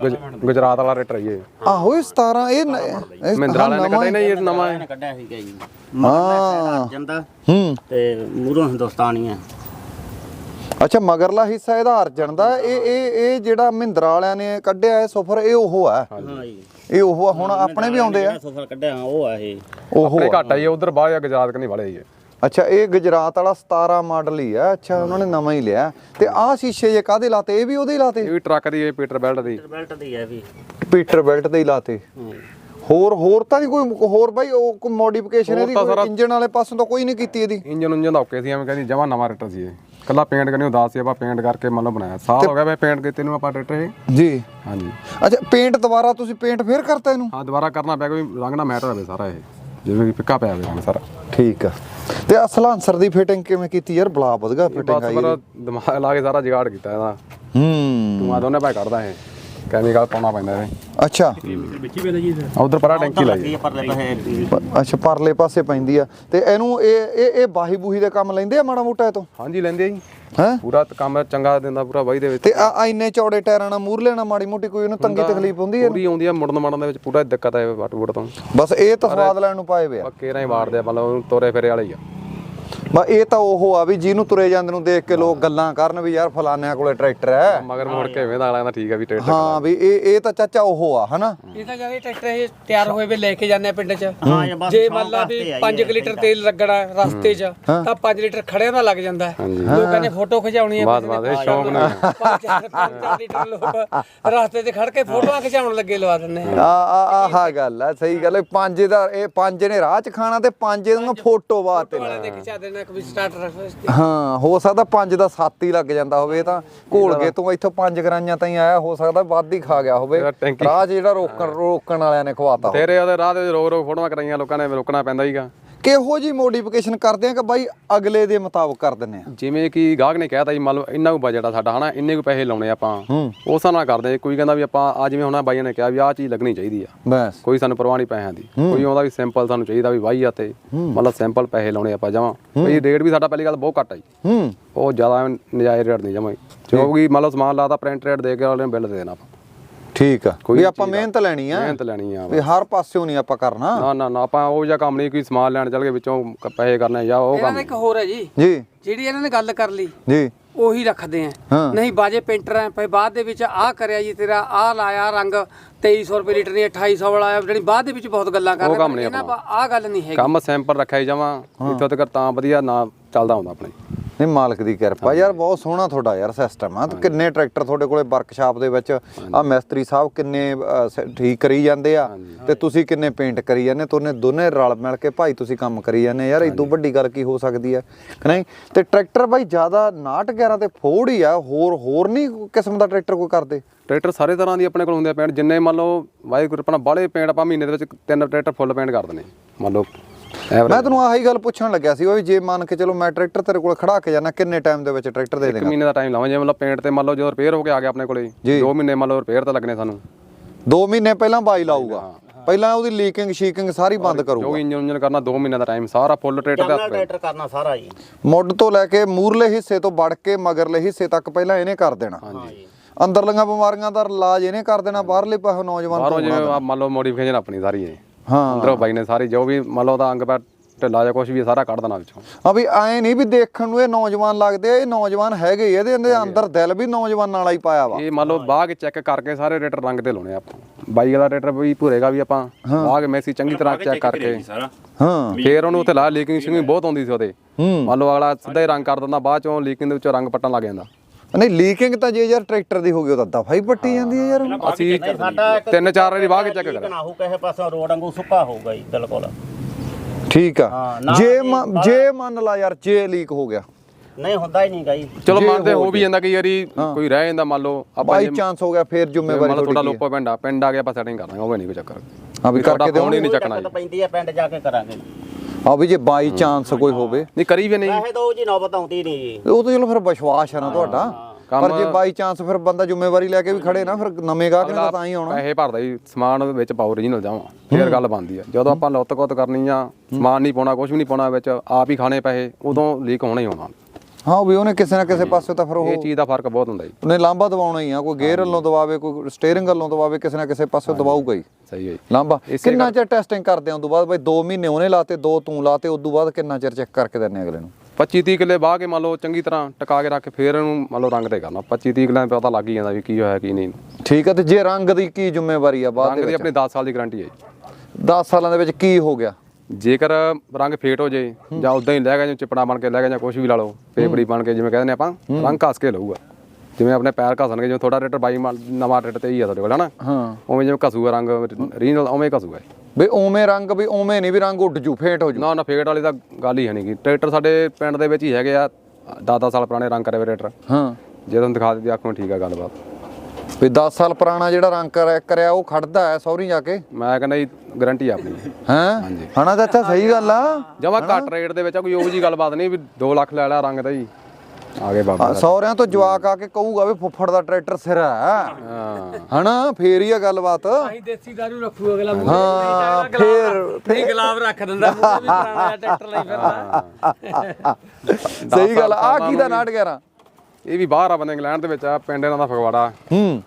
ਗੁਜ- ਗੁਜਰਾਤ ਵਾਲਾ ਰੇਟਰ ਹੀ ਇਹ। ਆਹੋ ਇਹ 17 ਇਹ ਨ- ਇਹ ਮਹਿੰਦਰਾ ਵਾਲਿਆਂ ਨੇ ਇਹ ਨਵਾਂ ਹੈ। ਇਹਨੇ ਕੱਢਿਆ ਸੀਗਾ ਜੀ। ਹਾਂ ਜਾਂਦਾ। ਹੂੰ। ਤੇ ਮੂਰੋਂ ਹਿੰਦੁਸਤਾਨੀ ਹੈ। ਅੱਛਾ ਮਗਰਲਾ ਹਿੱਸਾ ਇਹਦਾ ਅਰਜਨ ਦਾ ਇਹ ਇਹ ਇਹ ਜਿਹੜਾ ਮਹਿੰਦਰਾ ਵਾਲਿਆਂ ਨੇ ਕੱਢਿਆ ਇਹ ਸਫਰ ਇਹ ਉਹ ਆ ਹਾਂ ਇਹ ਉਹ ਆ ਹੁਣ ਆਪਣੇ ਵੀ ਆਉਂਦੇ ਆ। ਸਫਰ ਕੱਢਿਆ ਹਾਂ, ਉਹ ਆ ਇਹ। ਉਹ ਆਪਣੇ ਆ ਘੱਟ ਆਈ ਉਧਰ ਬਾਹਰ ਗੁਜਰਾਤ ਕਨੀ ਵਾਲੇ ਹੀ ਹੈ ਅੱਛਾ ਇਹ ਗੁਜਰਾਤ ਵਾਲਾ 17 ਮਾਡਲ ਹੀ ਆ। ਅੱਛਾ ਉਹਨਾਂ ਨੇ ਨਵਾਂ ਹੀ ਲਿਆ। ਤੇ ਆਹ ਸ਼ੀਸ਼ੇ ਜੇ ਕਾਦੇ ਲਾਤੇ? ਇਹ ਵੀ ਉਹਦੇ ਹੀ ਇਹ ਲਾਤੇ? ਵੀ ਟਰੱਕ ਦੀ ਹੈ ਪੀਟਰ ਬੈਲਟ ਦੀ। ਬੈਲਟ ਦੀ ਹੈ ਵੀ। ਪੀਟਰ ਬੈਲਟ ਦੇ ਹੀ ਲਾਤੇ। ਹੋਰ ਹੋਰ ਤਾਂ ਨਹੀਂ ਕੋਈ ਹੋਰ ਬਾਈ ਉਹ ਕੋਈ ਮੋਡੀਫਿਕੇਸ਼ਨ ਇਹਦੀ ਇੰਜਨ ਵਾਲੇ ਪਾਸੋਂ ਤਾਂ ਕੋਈ ਨਹੀਂ ਕੀਤੀ ਇਹਦੀ। ਇੰਜਨ ਉਂਜਨ ਦਾ ਓਕੇ ਸੀ ਐਵੇਂ ਕਹਿੰਦੀ ਜਮਾ ਨਵਾਂ ਰੇਟਰ ਸੀ ਇਹ। ਕੱਲਾ ਪੇਂਟ ਕਰਨੀ ਉਦਾਸ ਸੀ ਆਪਾਂ ਪੇਂਟ ਕਰਕੇ ਮੰਨ ਲਓ ਬਣਾਇਆ। ਸਾਲ ਹੋ ਗਿਆ ਮੈਂ ਪੇਂਟ ਕੀਤੇ ਨੂੰ ਆਪਾਂ ਰੇਟਰ ਇਹ ਜੀ। ਹਾਂਜੀ। ਅੱਛਾ ਪੇਂਟ ਦੁਬਾਰਾ ਤੁਸੀਂ ਪੇਂਟ ਫੇਰ ਕਰਤਾ ਇਹਨੂੰ? ਹਾਂ ਦੁਬਾਰਾ ਕਰਨਾ ਪਿਆ ਕੋਈ ਰੰਗ ਨਾ ਮੈਟਰ ਹੋਵੇ ਸਾਰਾ ਇਹ। ਜਿਵੇਂ ਕਿ ਪਿੱਕਾ ਪਿਆ ਹੋਵੇ ਸਾਰਾ। ਠੀਕ ਆ। ਤੇ ਅਸਲ ਆਨਸਰ ਦੀ ਫਿਟਿੰਗ ਕਿਵੇਂ ਕੀਤੀ ਯਾਰ? ਬਲਾ ਵਧਗਾ ਫਿਟਿੰਗ ਬਸ ਆਈ ਪਰ ਦਿਮਾਗ ਲਾ ਕੇ ਸਾਰਾ ਜਗਾੜ ਕੀਤਾ ਇਹਦਾ। ਹੂੰ। ਤੂੰ ਆ ਦੋਨੇ ਭਾਈ ਕੱਢਦਾ ਇਹ। ਕੈਮੀਕਲ ਪਾਉਣਾ ਪੈਂਦਾ ਇਹ। ਅੱਛਾ। ਉਧਰ ਪਰਾਂ ਟੈਂਕੀ ਲਾਈ ਲੱਗੀ ਪਰਲੇ ਪਾਸੇ ਪ- ਅੱਛਾ ਪਰਲੇ ਪਾਸੇ ਪੈਂਦੀ ਆ। ਤੇ ਇਹਨੂੰ ਇਹ ਇਹ ਇਹ ਬਾਹੀ ਬੂਹੀ ਦੇ ਕੰਮ ਲੈਂਦੇ ਆ ਮਾੜਾ ਮੋਟਾ ਇਹ ਤੋਂ? ਹਾਂਜੀ ਲੈਂਦੇ ਆ ਜੀ। ਹੈ? ਪੂਰਾ ਕੰਮ ਚੰਗਾ ਦਿੰਦਾ ਪੂਰਾ ਵਾਹੀ ਦੇ ਵਿੱਚ। ਤੇ ਆ ਆ ਇੰਨੇ ਚੌੜੇ ਟਾਇਰਾਂ ਨਾਲ ਮੂਰ ਲੈਣਾ ਮਾੜੀ ਮੋਟੀ ਕੋਈ ਉਹਨੂੰ ਤੰਗੀ ਤਕਲੀਫ ਹੁੰਦੀ ਹੈ ਪੂਰੀ ਆਉਂਦੀ ਆ ਮੁੜਨ ਮੜਨ ਦੇ ਵਿੱਚ ਪੂਰਾ ਦਿੱਕਤ ਹੈ ਵਾਟ ਵੁੱਟ ਤੋਂ। ਬਸ ਇਹ ਤਾਂ ਸਵਾਦ ਲੈਣ ਨੂੰ ਪਾਏ ਵੇ ਆ। ਪੱਕੇ ਰਾਂ ਹੀ ਵਾੜਦੇ ਆ ਮਤਲਬ ਉਹਨੂੰ ਤੋਰੇ ਫੇਰੇ ਵਾਲੇ ਹੀ ਆ। ਬਸ ਇਹ ਤਾਂ ਉਹ ਆ ਵੀ ਜਿਹਨੂੰ ਤੁਰੇ ਜਾਂਦੇ ਨੂੰ ਦੇਖ ਕੇ ਲੋਕ ਗੱਲਾਂ ਕਰਨ ਵੀ ਯਾਰ ਫਲਾਨਿਆਂ ਕੋਲੇ ਟਰੈਕਟਰ ਹੈ। ਮਗਰ ਮੁੜ ਕੇ ਵਾਲਿਆਂ ਦਾ ਠੀਕ ਆ ਵੀ ਟਰੇਟਰ ਹਾਂ ਵੀ ਇਹ ਇਹ ਤਾਂ ਚਾਚਾ ਉਹ ਆ ਹਨਾ? ਇਹ ਤਾਂ ਜਿਹੜੇ ਟਰੈਕਟਰ ਇਹ ਤਿਆਰ ਹੋਏ ਵੇ ਲੈ ਕੇ ਜਾਂਦੇ ਆ ਪਿੰਡ 'ਚ। ਹਾਂ ਇਹ ਬਸ ਜੇ ਮੰਨ ਲਾ ਵੀ ਵਾਸਤੇ ਆਈ 5 ਲੀਟਰ ਤੇਲ ਲੱਗਣਾ ਰਸਤੇ 'ਚ ਤਾਂ 5 ਲੀਟਰ ਖੜਿਆਂ ਦਾ ਲੱਗ ਜਾਂਦਾ। ਲੋਕਾਂ ਨੇ ਫੋਟੋ ਖਿਚਾਉਣੀ ਹੈ ਬਾਤ ਬਾਤ ਇਹ ਸ਼ੌਂਕ ਨਾਲ। 5 ਲੀਟਰ ਲੋਕ ਰਸਤੇ 'ਚ ਖੜ ਕੇ ਫੋਟੋਆਂ ਖਿਚਾਉਣ ਲੱਗੇ ਲਵਾ ਦਿੰਦੇ ਆ। ਆ ਆ ਆਹ ਗੱਲ ਆ ਸਹੀ ਗੱਲ ਹੈ ਪੰਜ ਦਾ ਇਹ ਪੰਜ ਨੇ ਰਾਹ ਚ ਖਾਣਾ ਤੇ ਪੰਜ ਦੀਆਂ ਫੋਟੋ ਬਾਤ ਦੇ ਖਿਚਾ ਦੇਣਾ ਹਾਂ ਹੋ ਸਕਦਾ ਪੰਜ ਦਾ ਸੱਤ ਹੀ ਲੱਗ ਜਾਂਦਾ ਹੋਵੇ ਇਹ ਤਾਂ ਘੋਲ ਕੇ ਤੂੰ ਇੱਥੋਂ ਪੰਜ ਗਰਾਈਆਂ ਤਾਈਂ ਆਇਆ ਹੋ ਸਕਦਾ ਵੱਧ ਹੀ ਖਾ ਗਿਆ ਹੋਵੇ। ਰਾਹ 'ਚ ਜਿਹੜਾ ਰੋਕਣ ਰੋਕਣ ਵਾਲਿਆਂ ਨੇ ਖਵਾਤਾ। ਤੇਰੇ ਉਹਦੇ ਰਾਹ ਦੇ ਰੋਕ ਰੋਕ ਫੋਟੋਆਂ ਕਰਾਈਆਂ ਲੋਕਾਂ ਨੇ ਰੋਕਣਾ ਪੈਂਦਾ ਹੀਗਾ। ਕਿਹੋ ਜੀ ਮੋਡੀਫਿਕੇਸ਼ਨ ਕਰਦੇ ਆ ਕਿ ਬਾਈ ਅਗਲੇ ਦੇ ਮੁਤਾਬਕ ਕਰ ਦਿੰਨੇ ਆ? ਜਿਵੇਂ ਕਿ ਗਾਹਕ ਨੇ ਕਹਿਤਾ ਜੀ ਮੰਨ ਲਓ ਇੰਨਾ ਕੁ ਬਜਟ ਆ ਸਾਡਾ ਹਨਾ ਇੰਨੇ ਕੁ ਪੈਸੇ ਲਾਉਣੇ ਆਪਾਂ। ਉਸ ਹਿਸਾਬ ਨਾਲ ਕਰਦੇ ਆ। ਕੋਈ ਕਹਿੰਦਾ ਵੀ ਆਪਾਂ ਆ ਜਿਵੇਂ ਹੁਣ ਬਾਈਆਂ ਨੇ ਕਿਹਾ ਵੀ ਆਹ ਚੀਜ਼ ਲੱਗਣੀ ਚਾਹੀਦੀ ਆ। ਬਸ। ਕੋਈ ਸਾਨੂੰ ਪਰਵਾਹ ਨਹੀਂ ਪੈਸਿਆਂ ਦੀ। ਕੋਈ ਆਉਂਦਾ ਵੀ ਸਿੰਪਲ ਸਾਨੂੰ ਚਾਹੀਦਾ ਵੀ ਵਾਹੀ ਆ ਤੇ ਮਤਲਬ ਸਿੰਪਲ ਪੈਸੇ ਲਾਉਣੇ ਆਪਾਂ ਜਮਾਂ। ਬਈ ਰੇਟ ਵੀ ਸਾਡਾ ਪਹਿਲੀ ਗੱਲ ਬਹੁਤ ਘੱਟ ਆ ਜੀ। ਹੂੰ। ਉਹ ਜ਼ਿਆਦਾ ਨਜਾਇਜ਼ ਰੇਟ ਨਹੀਂ ਜਮਾਂ ਜੋ। ਵੀ ਮੰਨ ਲਓ ਸਮਾਨ ਲਾਤਾ ਪ੍ਰਿੰਟ ਰੇਟ ਦੇ ਕੇ ਨੂੰ ਬਿੱਲ ਦੇ ਦੇਣਾ ਆਪਾਂ। ਠੀਕ ਆ। ਕੋਈ ਵੀ ਆਪਾਂ ਮਿਹਨਤ ਲੈਣੀ ਆ। ਮਿਹਨਤ ਲੈਣੀ ਆ ਵੀ ਹਰ ਪਾਸਿਓਂ ਨਹੀਂ ਆਪਾਂ ਕਰਨਾ। ਨਾ ਨਾ ਨਾ ਆਪਾਂ ਉਹ ਜਿਹਾ ਕੰਮ ਨਹੀਂ ਕੋਈ ਸਮਾਨ ਲੈਣ ਚੱਲ ਕੇ ਵਿੱਚੋਂ ਪੈਸੇ ਕਰਨੇ ਜਾਂ ਉਹ ਇਹਨਾਂ ਕੰਮ। ਦਾ ਇੱਕ ਹੋਰ ਹੈ ਜੀ। ਜੀ। ਜਿਹੜੀ ਇਹਨਾਂ ਨੇ ਗੱਲ ਕਰ ਲਈ ਜੀ। ਉਹੀ ਰੱਖਦੇ ਆ। ਨਹੀਂ ਬਾਜੇ ਪੇਂਟਰ ਆ ਭਾਈ ਬਾਅਦ ਦੇ ਵਿੱਚ ਆਹ ਕਰਿਆ ਜੀ ਤੇਰਾ ਆਹ ਲਾਇਆ ਰੰਗ 2300 ਰੁਪਏ ਲੀਟਰ ਨਹੀਂ 2800 ਵਾਲਾ ਆਇਆ ਜਿਹੜੀ ਬਾਅਦ ਦੇ ਵਿੱਚ ਬਹੁਤ ਗੱਲਾਂ ਕਰ ਰਹੇ ਆਹ ਗੱਲ ਨਹੀਂ ਹੈਗੀ। ਕੰਮ ਸੈਂਪਲ ਰੱਖਿਆ ਜਾਵਾਂ ਇੱਥੋਂ ਤੱਕ ਤਾਂ ਵਧੀਆ ਨਾ ਚੱਲਦਾ ਹੁੰਦਾ ਆਪਣੇ ਨਹੀਂ ਮਾਲਕ ਦੀ ਕਿਰਪਾ। ਯਾਰ ਬਹੁਤ ਸੋਹਣਾ ਤੁਹਾਡਾ ਯਾਰ ਸਿਸਟਮ ਆ। ਕਿੰਨੇ ਟਰੈਕਟਰ ਤੁਹਾਡੇ ਕੋਲੇ ਵਰਕਸ਼ਾਪ ਦੇ ਵਿੱਚ ਆ ਮਿਸਤਰੀ ਸਾਹਿਬ ਕਿੰਨੇ ਠੀਕ ਕਰੀ ਜਾਂਦੇ ਆ ਤੇ ਤੁਸੀਂ ਕਿੰਨੇ ਪੇਂਟ ਕਰੀ ਜਾਂਦੇ ਤੋਨੇ ਦੋਨੇ ਰਲ ਮਿਲ ਕੇ ਭਾਈ ਤੁਸੀਂ ਕੰਮ ਕਰੀ ਜਾਂਦੇ ਯਾਰ ਇਦੋਂ ਵੱਡੀ ਗੱਲ ਕੀ ਹੋ ਸਕਦੀ ਹੈ ਨਹੀਂ? ਤੇ ਟਰੈਕਟਰ ਬਾਈ ਜ਼ਿਆਦਾ 69 ਤੇ ਫੋੜ ਹੀ ਆ ਹੋਰ ਹੋਰ ਨਹੀਂ ਕਿਸਮ ਦਾ ਟਰੈਕਟਰ ਕੋਈ ਕਰਦੇ? ਟਰੈਕਟਰ ਸਾਰੇ ਤਰ੍ਹਾਂ ਦੀ ਆਪਣੇ ਕੋਲ ਹੁੰਦੇ ਆ ਪੇਂਟ ਜਿੰਨੇ ਮੰਨ ਲਓ ਵਾਹਿਗੁਰੂ ਆਪਣਾ ਬਾਹਲੇ ਪੇਂਟ ਆਪਾਂ ਮਹੀਨੇ ਦੇ ਵਿੱਚ ਤਿੰਨ ਟਰੈਕਟਰ ਫੁੱਲ ਪੇਂਟ ਕਰ ਦਿੰਦੇ ਮੰਨ ਲਓ ਮੈਂ ਤੈਨੂੰ ਆਹੀ ਗੱਲ ਪੁੱਛਣ ਲੱਗਿਆ ਸੀ ਉਹ ਵੀ ਜੇ ਮੰਨ ਕੇ ਚਲੋ ਮੈਂ ਟਰੈਕਟਰ ਤੇਰੇ ਕੋਲ ਖੜਾ ਕੇ ਜਾਣਾ ਕਿੰਨੇ ਟਾਈਮ ਦੇ ਵਿੱਚ ਟਰੈਕਟਰ ਦੇ ਇੱਕ ਦੇਗਾ? ਮਹੀਨੇ ਦਾ ਟਾਈਮ ਲਾਵਾਂ ਜੇ ਮਤਲਬ ਪੇਂਟ ਤੇ ਮੰਨ ਲਓ ਜਦੋਂ ਰਿਪੇਅਰ ਹੋ ਕੇ ਆ ਗਿਆ ਆਪਣੇ ਕੋਲੇ ਜੀ। 2 ਮਹੀਨੇ ਮੰਨ ਲਓ ਰਿਪੇਅਰ ਤਾਂ ਲੱਗਣੇ ਸਾਨੂੰ। 2 ਮਹੀਨੇ ਪਹਿਲਾਂ ਬਾਈ ਲਾਊਗਾ। ਪਹਿਲਾਂ ਉਹਦੀ ਲੀਕਿੰਗ ਸ਼ੀਕਿੰਗ ਸਾਰੀ ਬੰਦ ਕਰੂਗਾ। ਜੋ ਇੰਜਨ ਉਂਜਨ ਕਰਨਾ 2 ਮਹੀਨੇ ਦਾ ਟਾਈਮ ਸਾਰਾ ਫੁੱਲ ਟਰੈਕਟਰ ਦਾ ਟਰੈਕਟਰ ਕਰਨਾ ਸਾਰਾ ਜੀ। ਮੁੱਢ ਤੋਂ ਲੈ ਕੇ ਮੂਰਲੇ ਹਿੱਸੇ ਤੋਂ ਵੜ ਕੇ ਮਗਰਲੇ ਹਿੱਸੇ ਤੱਕ ਪਹਿਲਾਂ ਇਹਨੇ ਕਰ ਦੇਣਾ। ਹਾਂਜੀ ਅੰਦਰਲੀਆਂ ਬਿਮਾਰੀਆਂ ਦਾ ਇਲਾਜ ਇਹਨੇ ਕਰ ਦੇਣਾ ਬਾਹਰਲੇ ਪਾਸੇ ਨੌਜਵਾਨ ਤੋਂ ਮੰਨ ਲਓ ਮੋਡੀਫਿਕੇਸ਼ਨ ਆਪਣੀ ਸਾਰੀ ਹੈ ਹਾਂ। ਅੰਦਰੋਂ ਬਾਈ ਨੇ ਸਾਰੀ ਜੋ ਵੀ ਮੰਨ ਲਓ ਉਹਦਾ ਅੰਗ ਪੈਰ ਢਿੱਲਾ ਜਾਂ ਕੁਝ ਵੀ ਸਾਰਾ ਕੱਢ ਦੇਣਾ ਵਿੱਚੋਂ। ਆ ਵੀ ਐ ਨਹੀਂ ਵੀ ਦੇਖਣ ਨੂੰ ਇਹ ਨੌਜਵਾਨ ਲੱਗਦੇ ਆ ਇਹ ਨੌਜਵਾਨ ਹੈਗੇ ਇਹਦੇ ਅੰਦਰ ਦਿਲ ਵੀ ਨੌਜਵਾਨਾਂ ਵਾਲਾ ਹੀ ਪਾਇਆ ਵਾ। ਇਹ ਮੰਨ ਲਓ ਬਾਗ ਚੈੱਕ ਕਰਕੇ ਸਾਰੇ ਰੇਟਰ ਰੰਗ ਤੇ ਲਾਉਣੇ ਆ ਆਪਾਂ। ਬਾਈ ਵਾਲਾ ਰੇਟਰ ਵੀ ਭੂਰੇਗਾ ਵੀ ਆਪਾਂ ਬਾਗ ਮੈਸੀ ਚੰਗੀ ਤਰ੍ਹਾਂ ਚੈੱਕ ਕਰਕੇ। ਹਾਂ। ਫੇਰ ਉਹਨੂੰ ਉੱਥੇ ਲਾ ਲੀਕਿੰਗ ਸ਼ਿੰਗ ਬਹੁਤ ਆਉਂਦੀ ਸੀ ਉਹਦੇ। ਮੰਨ ਲਓ ਅਗਲਾ ਸਿੱਧਾ ਹੀ ਰੰਗ ਕਰ ਦਿੰਦਾ ਬਾਅਦ ਚੋਂ ਲੀਕਿੰਗ ਦੇ ਵਿੱਚੋਂ ਰੰਗ ਪੱਟਣ ਲੱਗ ਜਾਂਦਾ। ਨਹੀਂ ਲੀਕਿੰਗ ਤਾਂ ਜੇ ਯਾਰ ਟਰੈਕਟਰ ਦੀ ਹੋ ਗਈ ਉਹ ਤਾਂ ਦਫਾ ਹੀ ਪੱਟੀ ਜਾਂਦੀ ਹੈ ਯਾਰ। ਅਸੀਂ ਸਾਡਾ ਇੱਕ ਤਿੰਨ ਚਾਰ ਵਾਰੀ ਬਾਗ ਚੈੱਕ ਲੀਕ ਕਰਿਆ ਨਾ ਹੋ ਕਿਸੇ ਪਾਸੋਂ ਰੋਡ ਵਾਂਗੂ ਸੁੱਕਾ ਹੋਊਗਾ ਜੀ ਬਿਲਕੁਲ। ਠੀਕ ਆ। ਹਾਂ, ਨਾ ਜੇ ਵੀ ਮੰਨ- ਜੇ ਮੰਨ ਲਾ ਯਾਰ ਜੇ ਲੀਕ ਹੋ ਗਿਆ। ਨਹੀਂ ਹੁੰਦਾ ਹੀ ਨਹੀਂਗਾ ਜੀ। ਚਲੋ ਜੇ ਮੰਨਦੇ ਹੋ ਹੋ ਵੀ ਜਾਂਦਾ ਕਈ ਵਾਰੀ ਕੋਈ ਰਹਿ ਜਾਂਦਾ ਮੰਨ ਲਓ ਆਪਾਂ ਬਾਈ ਜੇ ਚਾਂਸ ਹੋ ਗਿਆ ਫੇਰ ਜ਼ਿੰਮੇਵਾਰੀ ਮੰਨ ਲਓ ਤੁਹਾਡਾ ਤੁਹਾਡੀ ਲੋਪੋ ਪਿੰਡ ਆ ਪਿੰਡ ਆ ਗਿਆ ਆਪਾਂ ਸੈਟਿੰਗ ਕਰ ਦਾਂਗੇ ਉਹ ਵੀ ਨਹੀਂ ਕੋਈ ਚੱਕਰ। ਹਾਂ ਵੀ ਕਰਕੇ ਦਿਓ ਨਹੀਂ ਚੱਕਣਾ ਜੀ। ਦਿੱਕਤ ਪੈਂਦੀ ਹੈ ਪਿੰਡ ਜਾ ਕੇ ਕਰਾਂਗੇ। ਆ ਵੀ ਜੇ ਬਾਈ ਚਾਂਸ ਕੋਈ ਹੋਵੇ। ਨਹੀਂ ਕਰੀ ਵੀ ਨਹੀਂ। ਵੈਸੇ ਤਾਂ ਉਹ ਜੀ ਨੌਬਤ ਆਉਂਦੀ ਨਹੀਂ ਜੀ। ਉਹ ਤਾਂ ਚਲੋ ਫਿਰ ਵਿਸ਼ਵਾਸ ਹੈ ਨਾ ਤੁਹਾਡਾ। ਕੰਮ- ਪਰ ਜੇ ਬਾਈ ਚਾਂਸ ਫਿਰ ਬੰਦਾ ਜ਼ਿੰਮੇਵਾਰੀ ਲੈ ਕੇ ਵੀ ਖੜੇ ਨਾ ਫਿਰ ਨਵੇਂ ਗਾਹਕ ਨੇ ਤਾਂ ਤਾਂ ਹੀ ਆਉਣਾ। ਪੈਸੇ ਭਰਦਾ ਹੀ ਸਮਾਨ ਵਿੱਚ ਪਾਓ ਓਰੀਜਨਲ ਜਾਵਾਂ। ਫੇਰ ਗੱਲ ਬਣਦੀ ਆ। ਜਦੋਂ ਆਪਾਂ ਲੁੱਤ ਕੁੱਤ ਕਰਨੀ ਆ ਸਮਾਨ ਨਹੀਂ ਪਾਉਣਾ ਕੁਝ ਵੀ ਨਹੀਂ ਪਾਉਣਾ ਵਿੱਚ ਆਪ ਹੀ ਖਾਣੇ ਪੈਸੇ ਉਦੋਂ ਲੀਕ ਹੋਣਾ ਹੀ ਹੋਣਾ। ਹਾਂ ਵੀ ਉਹਨੇ ਕਿਸੇ ਨਾ ਕਿਸੇ ਪਾਸੇ ਤਾਂ ਫਿਰ ਉਹ ਇਹ ਚੀਜ਼ ਦਾ ਫ਼ਰਕ ਬਹੁਤ ਹੁੰਦਾ ਜੀ। ਉਹਨੇ ਲਾਂਬਾ ਦਵਾਉਣਾ ਹੀ ਆ ਕੋਈ ਗੇਅਰ ਵੱਲੋਂ ਦਵਾਵੇ ਕੋਈ ਸਟੀਅਰਿੰਗ ਵੱਲੋਂ ਦਵਾਵੇ ਕਿਸੇ ਨਾ ਕਿਸੇ ਪਾਸੇ ਦਵਾਊਗਾ ਹੀ। ਸਹੀ ਹੈ ਜੀ। ਲਾਂਬਾ ਕਿੰਨਾ ਚਿਰ ਟੈਸਟਿੰਗ ਕਰਦੇ ਆਂ ਤੋਂ ਬਾਅਦ? ਬਈ 2 ਮਹੀਨੇ ਉਹਨੇ ਲਾਤੇ 2 ਤੂੰ ਲਾਤੇ ਉਸ ਤੋਂ ਬਾਅਦ ਕਿੰਨਾ ਚਿਰ ਚੈੱਕ ਕਰਕੇ ਦਿੰਨੇ ਅਗਲੇ ਨੂੰ? 25 30 ਕਿੱਲੇ ਬਾਹ ਕੇ ਮੰਨ ਲਓ ਚੰਗੀ ਤਰ੍ਹਾਂ ਟਿਕਾ ਕੇ ਰੱਖ ਕੇ ਫੇਰ ਇਹਨੂੰ ਮੰਨ ਲਓ ਰੰਗ ਤੇ ਕਰਨਾ 25 30 ਕਿੱਲਿਆਂ ਦਾ ਪਤਾ ਲੱਗ ਹੀ ਜਾਂਦਾ ਵੀ ਕੀ ਹੋਇਆ ਕੀ ਨਹੀਂ। ਠੀਕ ਆ ਤੇ ਜੇ ਰੰਗ ਦੀ ਕੀ ਜ਼ਿੰਮੇਵਾਰੀ ਆ ਬਾਅਦ ਰੰਗ ਦੇ ਦੀ ਵਿੱਚ? ਆਪਣੀ 10 ਸਾਲ ਦੀ ਗਾਰੰਟੀ ਹੈ ਜੀ। 10 ਸਾਲਾਂ ਦੇ ਵਿੱਚ ਕੀ ਹੋ ਗਿਆ? ਜੇਕਰ ਰੰਗ ਫੇਟ ਹੋ ਜੇ ਜਾਂ ਉਦਾਂ ਹੀ ਲੈ ਗਿਆ ਜਿਵੇਂ ਚਿਪੜਾ ਬਣ ਕੇ ਲੈ ਗਿਆ ਜਾਂ ਕੁਝ ਵੀ ਲਾ ਲਓ ਪੇਪੜੀ ਬਣ ਕੇ ਜਿਵੇਂ ਕਹਿੰਦੇ ਨੇ ਆਪਾਂ ਰੰਗ ਘਸ ਕੇ ਲਊਗਾ। ਜਿਵੇਂ ਆਪਣੇ ਪੈਰ ਘਸਣਗੇ ਜਿਵੇਂ ਥੋੜਾ ਰੇਟਰ ਬਾਈ ਮਾ- ਨਵਾਂ ਰੇਟਰ ਤੇ ਹੀ ਆ ਤੁਹਾਡੇ ਕੋਲ ਹਨਾ? ਹਾਂ। ਉਵੇਂ ਜਿਵੇਂ ਘਸੂਗਾ ਰੰਗ ਰੀਜਨਲ ਉਵੇਂ ਘਸੂਗਾ। ਬਈ ਉਵੇਂ ਰੰਗ ਵੀ ਉਵੇਂ ਨਹੀਂ ਵੀ ਰੰਗ ਉੱਡ ਜੂ ਫੇਟ ਹੋ ਜੂ। ਨਾ ਨਾ ਫੇਟ ਵਾਲੀ ਤਾਂ ਗੱਲ ਹੀ ਹੈ ਨਹੀਂਗੀ ਟਰੈਕਟਰ ਸਾਡੇ ਪਿੰਡ ਦੇ ਵਿੱਚ ਹੀ ਹੈਗੇ ਆ 10-10 ਸਾਲ ਪੁਰਾਣੇ ਰੰਗ ਕਰੇ ਹੋਏ ਟਰੈਕਟਰ। ਹਾਂ। ਜੇ ਤੁਹਾਨੂੰ ਦਿਖਾ ਦਿੱਤੀ ਆਖੋ ਠੀਕ ਆ ਗੱਲਬਾਤ। ਵੀ 10 ਸਾਲ ਪੁਰਾਣਾ ਜਿਹੜਾ ਰੰਗ ਕਰਿਆ- ਕਰਿਆ ਉਹ ਖੜਦਾ ਹੈ ਸੌਰੀ ਜਾ ਕੇ? ਮੈਂ ਕਹਿੰਦਾ ਜੀ ਗਾਰੰਟੀ ਆਪਣੀ ਹੈਂ। ਹਣਾ ਚਾਚਾ ਸਹੀ ਗੱਲ ਆ। ਜਮਾ ਘੱਟ ਰੇਟ ਦੇ ਵਿੱਚ ਆ, ਕੋਈ ਉਹ ਜੀ ਗੱਲਬਾਤ ਨਹੀਂ ਵੀ 2 ਲੱਖ ਲੈ ਲਿਆ ਰੰਗ ਦਾ ਜੀ। ਆ ਗਏ ਬਾਬਾ ਸੌਰਿਆਂ ਤੋਂ ਜਵਾਕ ਆ ਕੇ ਕਹੂਗਾ ਵੀ ਫੁੱਫੜ ਦਾ ਟਰੈਕਟਰ ਸਿਰ ਹੈ। ਹਾਂ। ਹਨਾ ਫੇਰ ਹੀ ਆ ਗੱਲਬਾਤ। ਅਸੀਂ ਦੇਸੀ ਦਾਰੂ ਰੱਖੂ ਅਗਲਾ ਮੂੰਹ। ਹਾਂ ਫੇਰ ਨਹੀਂ ਗੁਲਾਬ ਰੱਖ ਦਿੰਦਾ ਮੂੰਹ ਤੇ ਵੀ ਪੁਰਾਣਾ ਜਿਹਾ ਟਰੈਕਟਰ ਲਈ ਫਿਰਦਾ। ਸਹੀ ਗੱਲ ਆ। ਕੀ ਦਾ ਨਾਟ 11 ਇਹ ਵੀ ਬਾਹਰ ਆ ਬੰਦੇ ਇੰਗਲੈਂਡ ਦੇ ਵਿੱਚ ਆ ਪਿੰਡ ਇਹਨਾਂ ਦਾ ਫਗਵਾੜਾ। ਹੂੰ।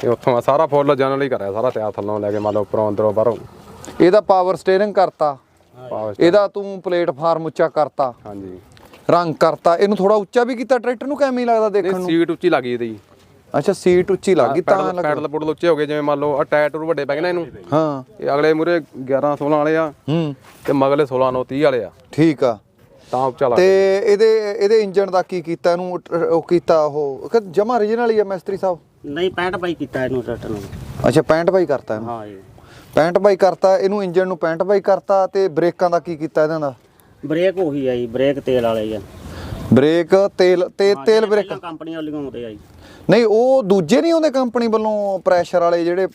ਤੇ ਉੱਥੋਂ ਆ ਸਾਰਾ ਫੁੱਲ ਜਨਰਲ ਹੀ ਕਰਿਆ ਸਾਰਾ ਤਿਆਰ ਥੱਲੋਂ ਲੈ ਕੇ ਮੰਨ ਲਓ ਉੱਪਰੋਂ ਅੰਦਰੋਂ ਬਾਹਰੋਂ। ਇਹਦਾ ਪਾਵਰ ਸਟੀਅਰਿੰਗ ਕਰਤਾ। ਪਾਵਰ ਇਹਦਾ ਤੂੰ ਪਲੇਟਫਾਰਮ ਉੱਚਾ ਕਰਤਾ। ਹਾਂਜੀ। ਰੰਗ ਕਰਤਾ। ਇਹਨੂੰ ਥੋੜਾ ਉੱਚਾ ਵੀ ਕੀਤਾ ਟਰੈਕਟਰ ਨੂੰ ਕਿਵੇਂ ਲੱਗਦਾ ਦੇਖਣ ਨੂੰ? ਸੀਟ ਉੱਚੀ ਲੱਗੀ ਇਹਦੀ। ਅੱਛਾ ਸੀਟ ਉੱਚੀ ਲੱਗ ਤਾਂ ਲੱਗ ਪੈਡਲ ਪੁੱਡਲ ਉੱਚੇ ਹੋ ਗਏ ਜਿਵੇਂ ਮੰਨ ਲਓ ਆ ਟਾਇਰ ਟੂਰ ਵੱਡੇ ਪੈ ਗਏ ਨਾ ਇਹਨੂੰ। ਹਾਂ। ਇਹ ਅਗਲੇ ਮੂਰੇ 11 16 ਵਾਲੇ ਆ। ਹੂੰ। ਤੇ ਮਗਲੇ 16 9 30 ਵਾਲੇ ਆ। ਠੀਕ ਆ। ਤਾਂ ਉੱਚਾ ਲੱਗ ਤੇ ਇਹਦੇ ਇਹਦੇ ਇੰਜਨ ਦਾ ਕੀ ਕੀਤਾ ਇਹਨੂੰ ਉਹ ਕੀਤਾ ਉਹ? ਜਮਾ origignal ਹੀ ਆ ਮਿਸਤਰੀ ਸਾਹਿਬ? ਨਹੀਂ 65 ਬਾਈ ਕੀਤਾ ਇਹਨੂੰ ਟਰੈਕਟਰ ਨੂੰ। ਅੱਛਾ 65 ਬਾਈ ਕਰਤਾ ਇਹਨੂੰ? ਹਾਂ ਜੀ। 65 ਬਾਈ ਕਰਤਾ ਇਹਨੂੰ ਇੰਜਨ ਨੂੰ 65 ਬਾਈ ਕਰਤਾ ਤੇ ਬ੍ਰੇਕਾਂ ਦਾ ਕੀ ਕੀਤਾ ਇਹਨਾਂ ਦਾ ਬ੍ਰੇਕ ਉਹੀ ਆ ਜੀ ਬ੍ਰੇਕ ਤੇਲ ਵਾਲੇ ਆ। ਬ੍ਰੇਕ ਤੇਲ ਤੇ ਤੇਲ ਬ੍ਰੇਕ। ਕੰਪਨੀ ਵਾਲੀਆਂ ਆਉਂਦੇ ਆ ਜੀ। ਨਹੀਂ ਉਹ ਦੂਜੇ ਨਹੀਂ ਆਉਂਦੇ ਕੰਪਨੀ ਵੱਲੋਂ ਪ੍ਰੈਸ਼ਰ ਵਾਲੇ ਜਿਹੜੇ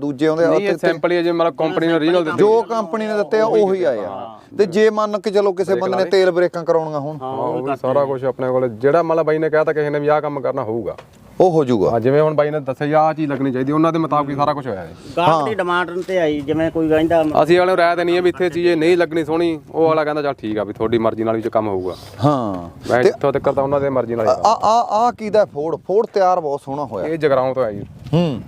ਦੂਜੇ ਆਉਂਦੇ ਆ ਨਹੀਂ ਇਹ ਸਿੰਪਲ ਹੀ ਹੈ ਜਿਵੇਂ ਮਤਲਬ ਕੰਪਨੀ ਨੇ ਰੀਜਨਲ ਦਿੱਤੀ। ਜੋ ਕੰਪਨੀ ਨੇ ਦਿੱਤੇ ਆ ਉਹੀ ਆਏ ਆ। ਤੇ ਜੇ ਮੰਨ ਕੇ ਚਲੋ ਕਿਸੇ ਬੰਦੇ ਨੇ ਤੇਲ ਬ੍ਰੇਕਾਂ ਕਰਾਉਣੀਆਂ ਹੋਣ। ਹਾਂ ਉਹ ਵੀ ਸਾਰਾ ਕੁਝ ਆਪਣੇ ਕੋਲ ਜਿਹੜਾ ਮਤਲਬ ਬਾਈ ਨੇ ਕਿਹਾ ਤਾਂ ਕਿਸੇ ਨੇ ਵੀ ਆਹ ਕੰਮ ਕਰਨਾ ਹੋਊਗਾ। ਉਹ ਹੋ ਜਾਊਗਾ। ਆ ਜਿਵੇਂ ਹੁਣ ਬਾਈ ਨੇ ਦੱਸਿਆ ਆਹ ਚੀਜ਼ ਲੱਗਣੀ ਚਾਹੀਦੀ ਉਹਨਾਂ ਦੇ ਮੁਤਾਬਕ ਹੀ ਸਾਰਾ ਕੁਝ ਹੋਇਆ ਹੈ ਗਾਹਕ ਦੀ ਡਿਮਾਂਡ ਤੇ ਆਈ ਜਿਵੇਂ ਕੋਈ ਕਹਿੰਦਾ ਅਸੀਂ ਵਾਲੇ ਨੂੰ ਰਾਇ ਦੇਣੀ ਹੈ ਵੀ ਇੱਥੇ ਚੀਜ਼ ਇਹ ਨਹੀਂ ਲੱਗਣੀ ਸੋਹਣੀ ਉਹ ਵਾਲਾ ਕਹਿੰਦਾ ਚੱਲ ਠੀਕ ਆ ਵੀ ਤੁਹਾਡੀ ਮਰਜ਼ੀ ਨਾਲ ਵੀ ਜੋ ਕੰਮ ਹੋਊਗਾ। ਹਾਂ। ਮੈਂ ਇੱਥੋਂ ਤੱਕ ਤਾਂ ਉਹਨਾਂ ਦੇ ਮਰਜ਼ੀ ਨਾਲ ਹੀ ਆ ਆ ਆ ਕੀ ਦਾ ਫੋੜ? ਫੋੜ ਤਿਆਰ ਬਹੁਤ ਸੋਹਣਾ ਹੋਇਆ। ਇਹ ਜਗਰਾਉਂ ਤੋਂ ਆਈ ਹੂੰ।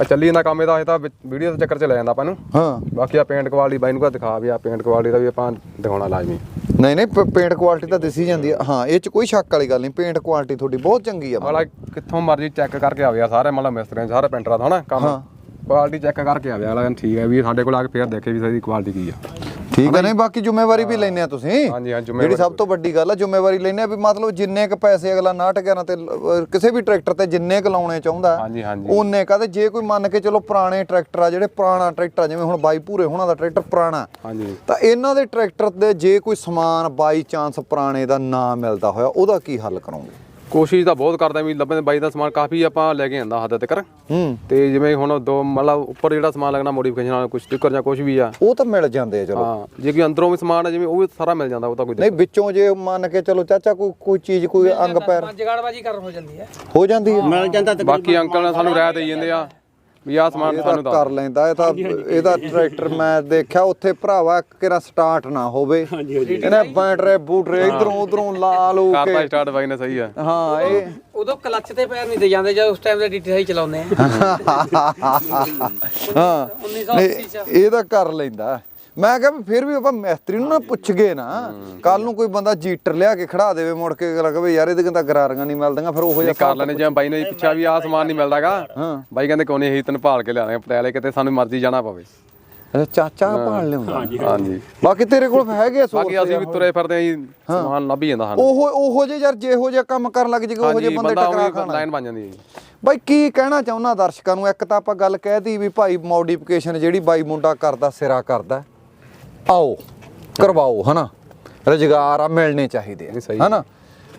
ਆ ਚੱਲੀ ਜਾਂਦਾ ਕੰਮ ਇਹਦਾ ਇਹ ਤਾਂ ਵੀਡੀਓ ਦੇ ਚੱਕਰ ਚ ਲੈ ਜਾਂਦਾ ਆਪਾਂ ਨੂੰ। ਹਾਂ। ਬਾਕੀ ਆ ਪੇਂਟ ਕੁਆਲਿਟੀ ਬਾਈ ਨੂੰ ਕਾ ਦਿਖਾ ਵੀ ਆ ਪੇਂਟ ਕੁਆਲਿਟੀ ਦਾ ਵੀ ਆਪਾਂ ਦਿਖਾਉਣਾ ਲਾਜ਼ਮੀ। ਨਹੀਂ ਨਹੀਂ ਪ- ਪੇਂਟ ਕੁਆਲਿਟੀ ਤਾਂ ਦਿਸੀ ਜਾਂਦੀ ਆ। ਹਾਂ ਇਹ ਚ ਕੋਈ ਸ਼ੱਕ ਵਾਲੀ ਗੱਲ ਨਹੀਂ ਪੇਂਟ ਕੁਆਲਿਟੀ ਤੁਹਾਡੀ ਬਹੁਤ ਚੰਗੀ ਆ। ਅਗਲਾ ਕਿੱਥੋਂ ਮਰਜ਼ੀ ਚੈੱਕ ਕਰਕੇ ਆਵੇ ਆ ਸਾਰੇ ਮਤਲਬ ਮਿਸਤਰੀਆਂ ਸਾਰੇ ਪੇਂਟਰਾਂ ਦਾ ਹਨਾ ਕੰਮ। ਕੁਆਲਿਟੀ ਚੈੱਕ ਕਰਕੇ ਆਵੇ ਅਗਲਾ ਕਹਿੰਦਾ ਠੀਕ ਹੈ ਵੀ ਸਾਡੇ ਕੋਲ ਆ ਕੇ ਫੇਰ ਦੇਖੇ ਵੀ ਸਾਡੀ ਕੁਆਲਿਟੀ ਕੀ ਆ। ਠੀਕ ਹੈ ਨਹੀਂ ਬਾਕੀ ਜ਼ਿੰਮੇਵਾਰੀ ਵੀ ਲੈਨੇ ਆ ਤੁਸੀਂ। ਹਾਂਜੀ ਹਾਂ ਜਿਹੜੀ ਜ਼ਿੰਮੇਵਾਰੀ ਸਭ ਤੋਂ ਵੱਡੀ ਗੱਲ ਆ ਜ਼ਿੰਮੇਵਾਰੀ ਲੈਨੇ ਆ ਵੀ ਮਤਲਬ ਜਿੰਨੇ ਕ ਪੈਸੇ ਅਗਲਾ 69 11 ਤੇ ਲ- ਅਹ ਕਿਸੇ ਵੀ ਟਰੈਕਟਰ ਤੇ ਜਿੰਨੇ ਕ ਲਾਉਣੇ ਚਾਹੁੰਦਾ ਹਾਂਜੀ ਹਾਂਜੀ। ਉਹਨੇ ਕਹਦੇ ਜੇ ਕੋਈ ਮੰਨ ਕੇ ਚਲੋ ਪੁਰਾਣੇ ਟਰੈਕਟਰ ਆ ਜਿਹੜੇ ਪੁਰਾਣਾ ਟਰੈਕਟਰ ਆ, ਜਿਵੇਂ ਹੁਣ ਬਾਈ ਪੂਰੇ ਹੋਣਾ ਦਾ ਟਰੈਕਟਰ ਪੁਰਾਣਾ ਹਾਂਜੀ। ਤਾਂ ਇਹਨਾਂ ਦੇ ਟਰੈਕਟਰ ਦੇ ਜੇ ਕੋਈ ਸਮਾਨ ਬਾਈ ਚਾਂਸ ਪੁਰਾਣੇ ਦਾ ਨਾ ਮਿਲਦਾ ਹੋਇਆ ਉਹਦਾ ਕੀ ਹੱਲ ਕਰੋਗੇ? ਕੋਸ਼ਿਸ਼ ਤਾਂ ਬਹੁਤ ਕਰਦਾ ਵੀ ਲੱਭਣ ਬਾਈ ਦਾ ਸਮਾਨ ਕਾਫੀ ਆਪਾਂ ਲੈ ਕੇ ਆਂਦਾ ਹੱਦ ਤੱਕ। ਹੂੰ। ਤੇ ਜਿਵੇਂ ਹੁਣ ਦੋ ਮਤਲਬ ਉੱਪਰ ਜਿਹੜਾ ਸਮਾਨ ਲੱਗਣਾ ਮੋਡੀਫਿਕੇਸ਼ਨ ਨਾਲ ਕੁਝ ਸਟicker ਜਾਂ ਕੁਝ ਵੀ ਆ। ਉਹ ਤਾਂ ਮਿਲ ਜਾਂਦੇ ਆ ਚਲੋ। ਹਾਂ ਜੇ ਕੋਈ ਅੰਦਰੋਂ ਵੀ ਸਮਾਨ ਆ ਜਿਵੇਂ ਉਹ ਵੀ ਸਾਰਾ ਮਿਲ ਜਾਂਦਾ ਉਹ ਤਾਂ ਕੋਈ ਨਹੀਂ ਵਿੱਚੋਂ ਜੇ ਮੰਨ ਕੇ ਚਲੋ ਚਾਚਾ ਕੋਈ ਕੋਈ ਚੀਜ਼ ਕੋਈ ਅੰਗ ਪੈਰ ਜਗਾੜਬਾਜੀ ਕਰਨ ਹੋ ਜਾਂਦੀ ਹੈ। ਹੋ ਜਾਂਦੀ ਹੈ। ਮਿਲ ਜਾਂਦਾ ਬਾਕੀ ਅੰਕਲ ਨੇ ਸਾਨੂੰ ਰਾਇ ਦੇਈ ਜਾਂਦੇ ਆ। ਵੀ ਆਹ ਸਮਾਨ ਸਾਨੂੰ ਤਾਂ ਦੱਸ ਕਰ ਲੈਂਦਾ ਇਹ ਤਾਂ ਇਹਦਾ ਟਰੈਕਟਰ ਮੈਂ ਦੇਖਿਆ ਉੱਥੇ ਭਰਾਵਾ ਕਿਰਾ ਸਟਾਰਟ ਨਾ ਹੋਵੇ। ਇਹਨੇ ਬੈਟਰੇ ਬੂਟਰੇ ਇਧਰੋਂ ਉਧਰੋਂ ਲਾ ਲੂ ਕਰਤਾ ਕੇ ਸਟਾਰਟ ਬਾਈ ਨੇ ਸਹੀ ਆ। ਹਾਂ ਇਹ ਉਦੋਂ ਕਲੱਚ ਤੇ ਪੈਰ ਨਹੀਂ ਦੇ ਜਾਂਦੇ ਜਦ ਉਸ ਟਾਈਮ ਦੇ ਡੀਟੀ ਸਹੀ ਚਲਾਉਂਦੇ ਆ। ਹਾਂ। 1980 ਨਹੀਂ, ਚ। ਇਹ ਤਾਂ ਕਰ ਲੈਂਦਾ। ਮੈਂ ਕਿਹਾ ਵੀ ਫਿਰ ਵੀ ਆਪਾਂ ਮਿਸਤਰੀ ਨੂੰ ਨਾ ਪੁੱਛ ਗਏ ਨਾ ਕੱਲ ਨੂੰ ਕੋਈ ਬੰਦਾ ਜੀਟਰ ਲਿਆ ਕੇ ਖੜਾ ਦੇਵੇ ਮੁੜ ਕੇ ਕਹੇ ਯਾਰ ਇਹਦੇ ਕਹਿੰਦਾ ਗਰਾਰੀਆਂ ਨਹੀਂ ਮਿਲਦੀਆਂ ਫਿਰ ਉਹੋ ਇਹ ਜਿਹਾ ਕਰ ਲੈਣੇ ਜਿਵੇਂ ਬਾਈ ਨੇ ਪੁੱਛਿਆ ਵੀ ਆਹ ਸਮਾਨ ਨਹੀਂ ਮਿਲਦਾਗਾ। ਹਾਂ। ਬਾਈ ਕਹਿੰਦੇ ਨਹੀਂ ਅਸੀਂ ਤੈਨੂੰ ਭਾਲ ਕੇ ਲਿਆਵਾਂਗੇ ਪਟਿਆਲੇ ਕਿਤੇ ਸਾਨੂੰ ਮਰਜ਼ੀ ਜਾਣਾ ਪਵੇ। ਅੱਛਾ ਚਾਚਾ ਭਾਲ ਲਿਆਉਂਦਾ? ਹਾਂਜੀ ਬਾਕੀ ਤੇਰੇ ਕੋਲ ਹੈਗੇ ਸੋਰਸ ਬਾਕੀ ਅਸੀਂ ਵੀ ਤੁਰੇ ਫਿਰਦੇ ਆਂ ਜੀ ਸਮਾਨ ਲੱਭ ਹੀ ਜਾਂਦਾ ਸਾਨੂੰ। ਉਹੋ ਉਹੋ ਜੇ ਯਾਰ ਜਿਹੋ ਜਿਹਾ ਕੰਮ ਕਰਨ ਲੱਗ ਜੇਗਾ ਉਹੋ ਜੇ ਬੰਦੇ ਟਕਰਾ ਖਾਣਾ ਲਾਈਨ ਬਣ ਜਾਂਦੀ ਹੈ ਜੀ। ਬਾਈ ਕੀ ਕਹਿਣਾ ਚਾਹੁੰਦਾ ਦਰਸ਼ਕਾਂ ਨੂੰ? ਇੱਕ ਤਾਂ ਆਪਾਂ ਗੱਲ ਕਹਿਤੀ ਵੀ ਭਾਈ ਮੋਡੀਫਿਕੇਸ਼ਨ ਜਿਹੜੀ ਬਾਈ ਮੁੰਡਾ ਕਰਦਾ ਸਿਰਾ ਕਰਦਾ। ਆਓ ਕਰਵਾਓ ਹਨਾ? ਰੁਜ਼ਗਾਰ ਆ ਮਿਲਣੇ ਚਾਹੀਦੇ ਆ ਹਨਾ?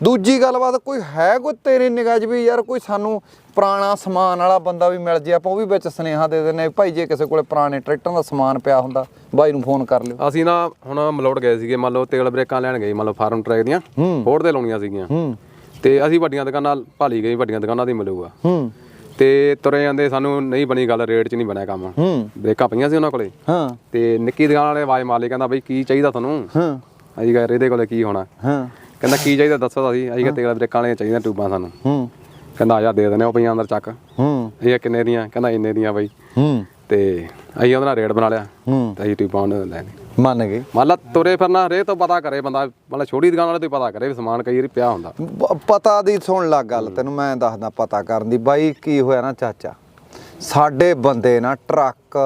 ਦੂਜੀ ਗੱਲਬਾਤ ਕੋਈ ਹੈ ਕੋਈ ਤੇਰੀ ਨਿਗਾਹ 'ਚ ਵੀ ਯਾਰ ਕੋਈ ਸਾਨੂੰ ਪੁਰਾਣਾ ਸਮਾਨ ਵਾਲਾ ਬੰਦਾ ਵੀ ਮਿਲ ਜੇ ਆਪਾਂ ਉਹ ਵੀ ਵਿੱਚ ਸੁਨੇਹਾ ਦੇ ਦਿੰਦੇ ਭਾਈ ਜੇ ਕਿਸੇ ਕੋਲੇ ਪੁਰਾਣੇ ਟਰੈਕਟਰਾਂ ਦਾ ਸਮਾਨ ਪਿਆ ਹੁੰਦਾ ਬਾਈ ਨੂੰ ਫੋਨ ਕਰ ਲਿਓ। ਅਸੀਂ ਨਾ ਹੁਣ ਮਲੋੜ ਗਏ ਸੀਗੇ ਮੰਨ ਲਓ ਤੇਲ ਬ੍ਰੇਕਾਂ ਲੈਣ ਗਏ ਮੰਨ ਲਓ ਫਾਰਮ ਟਰੈਕ ਦੀਆਂ ਫੋੜ ਦੇ ਲਾਉਣੀਆਂ ਸੀਗੀਆਂ। ਤੇ ਅਸੀਂ ਵੱਡੀਆਂ ਦੁਕਾਨਾਂ ਭਾਲੀ ਗਏ ਵੱਡੀਆਂ ਦੁਕਾਨਾਂ ਦੀ ਮਿਲੂਗਾ। ਹੂੰ। ਤੇ ਤੁਰੇ ਜਾਂਦੇ ਸਾਨੂੰ ਨਹੀਂ ਬਣੀ ਗੱਲ ਰੇਟ 'ਚ ਨਹੀਂ ਬਣਿਆ ਕੰਮ। ਹੂੰ। ਬ੍ਰੇਕਾਂ ਪਈਆਂ ਸੀ ਉਹਨਾਂ ਕੋਲੇ। ਹਾਂ। ਤੇ ਨਿੱਕੀ ਦੁਕਾਨ ਵਾਲੇ ਆਵਾਜ਼ ਮਾਰ ਲਈ ਕਹਿੰਦਾ ਬਈ ਕੀ ਚਾਹੀਦਾ ਤੁਹਾਨੂੰ? ਹਾਂ। ਅਸੀਂ ਕਹਿੰਦੇ ਇਹਦੇ ਕੋਲੇ ਕੀ ਹੋਣਾ? ਹਾਂ। ਕਹਿੰਦਾ ਕੀ ਚਾਹੀਦਾ ਦੱਸੋ ਤਾਂ ਅਸੀਂ ਅਸੀਂ ਕਿਹਾ ਤੇਲ ਬ੍ਰੇਕਾਂ ਵਾਲੀਆਂ ਚਾਹੀਦੀਆਂ ਟੂਬਾਂ ਸਾਨੂੰ। ਹੂੰ। ਕਹਿੰਦਾ ਆ ਜਾ ਦੇ ਦਿੰਦੇ ਆ, ਉਹ ਪਈਆਂ ਅੰਦਰ ਚੱਕ। ਹੂੰ। ਇਹ ਕਿੰਨੇ ਦੀਆਂ? ਕਹਿੰਦਾ ਇੰਨੇ ਦੀਆਂ ਬਈ। ਹੂੰ। ਤੇ ਅਸੀਂ ਉਹਦਾ ਰੇਟ ਬਣਾ ਲਿਆ। ਹੂੰ। ਤੇ ਅਸੀਂ ਟੂਬਾਂ ਉਹਨੇ ਲੈ ਲਈ ਮੰਨ ਗਏ। ਮੰਨ ਲਾ ਤੁਰੇ ਫਿਰਨਾ ਰੇ ਤੋਂ ਪਤਾ ਕਰੇ ਬੰਦਾ ਮੰਨ ਲਾ ਛੋਟੀ ਦੁਕਾਨ ਵਾਲੇ ਤੋਂ ਪਤਾ ਕਰੇ ਵੀ ਸਮਾਨ ਕਈ ਵਾਰੀ ਪਿਆ ਹੁੰਦਾ। ਪਤਾ ਦੀ ਸੁਣ ਲੱਗ ਗੱਲ ਤੈਨੂੰ ਮੈਂ ਦੱਸਦਾ ਪਤਾ ਕਰਨ ਦੀ। ਬਾਈ ਕੀ ਹੋਇਆ ਨਾ ਚਾਚਾ? ਸਾਡੇ ਬੰਦੇ ਨਾ ਟਰੱਕ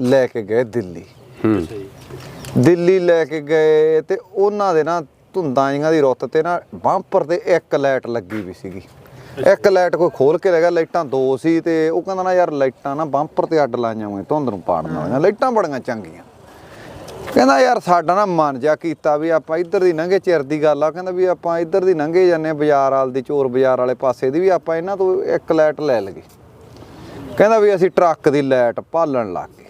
ਲੈ ਕੇ ਗਏ ਦਿੱਲੀ। ਹੂੰ। ਦਿੱਲੀ ਲੈ ਕੇ ਗਏ ਤੇ ਉਹਨਾਂ ਦੇ ਨਾ ਧੁੰਦਾਂ ਜਿਹੀਆਂ ਦੀ ਰੁੱਤ ਤੇ ਨਾ ਬੰਪਰ ਤੇ ਇੱਕ ਲਾਈਟ ਲੱਗੀ ਵੀ ਸੀਗੀ। ਇੱਕ ਲਾਈਟ ਕੋਈ ਖੋਲ ਕੇ ਲੈ ਗਿਆ ਲਾਈਟਾਂ ਦੋ ਸੀ ਤੇ ਉਹ ਕਹਿੰਦਾ ਨਾ ਯਾਰ ਲਾਈਟਾਂ ਨਾ ਬੰਪਰ ਤੇ ਅੱਡ ਲਾਈਆਂ ਹੋਏ ਧੁੰਦ ਨੂੰ ਪਾੜਨ ਵਾਲੀਆਂ। ਲਾਈਟਾਂ ਬੜੀਆਂ ਚੰਗੀਆਂ। ਕਹਿੰਦਾ ਯਾਰ ਸਾਡਾ ਨਾ ਮਨ ਜਾ ਕੀਤਾ ਵੀ ਆਪਾਂ ਇੱਧਰ ਦੀ ਲੰਘੇ ਚਿਰ ਦੀ ਗੱਲ ਆ। ਕਹਿੰਦਾ ਵੀ ਆਪਾਂ ਇੱਧਰ ਦੀ ਲੰਘੇ ਜਾਂਦੇ ਬਾਜ਼ਾਰ ਵਾਲ ਦੀ ਚੋਰ ਬਾਜ਼ਾਰ ਵਾਲੇ ਪਾਸੇ ਦੀ ਵੀ ਆਪਾਂ ਇਹਨਾਂ ਤੋਂ ਇੱਕ ਲਾਈਟ ਲੈ ਲਈਏ। ਕਹਿੰਦਾ ਵੀ ਅਸੀਂ ਟਰੱਕ ਦੀ ਲਾਈਟ ਭਾਲਣ ਲੱਗ ਗਏ।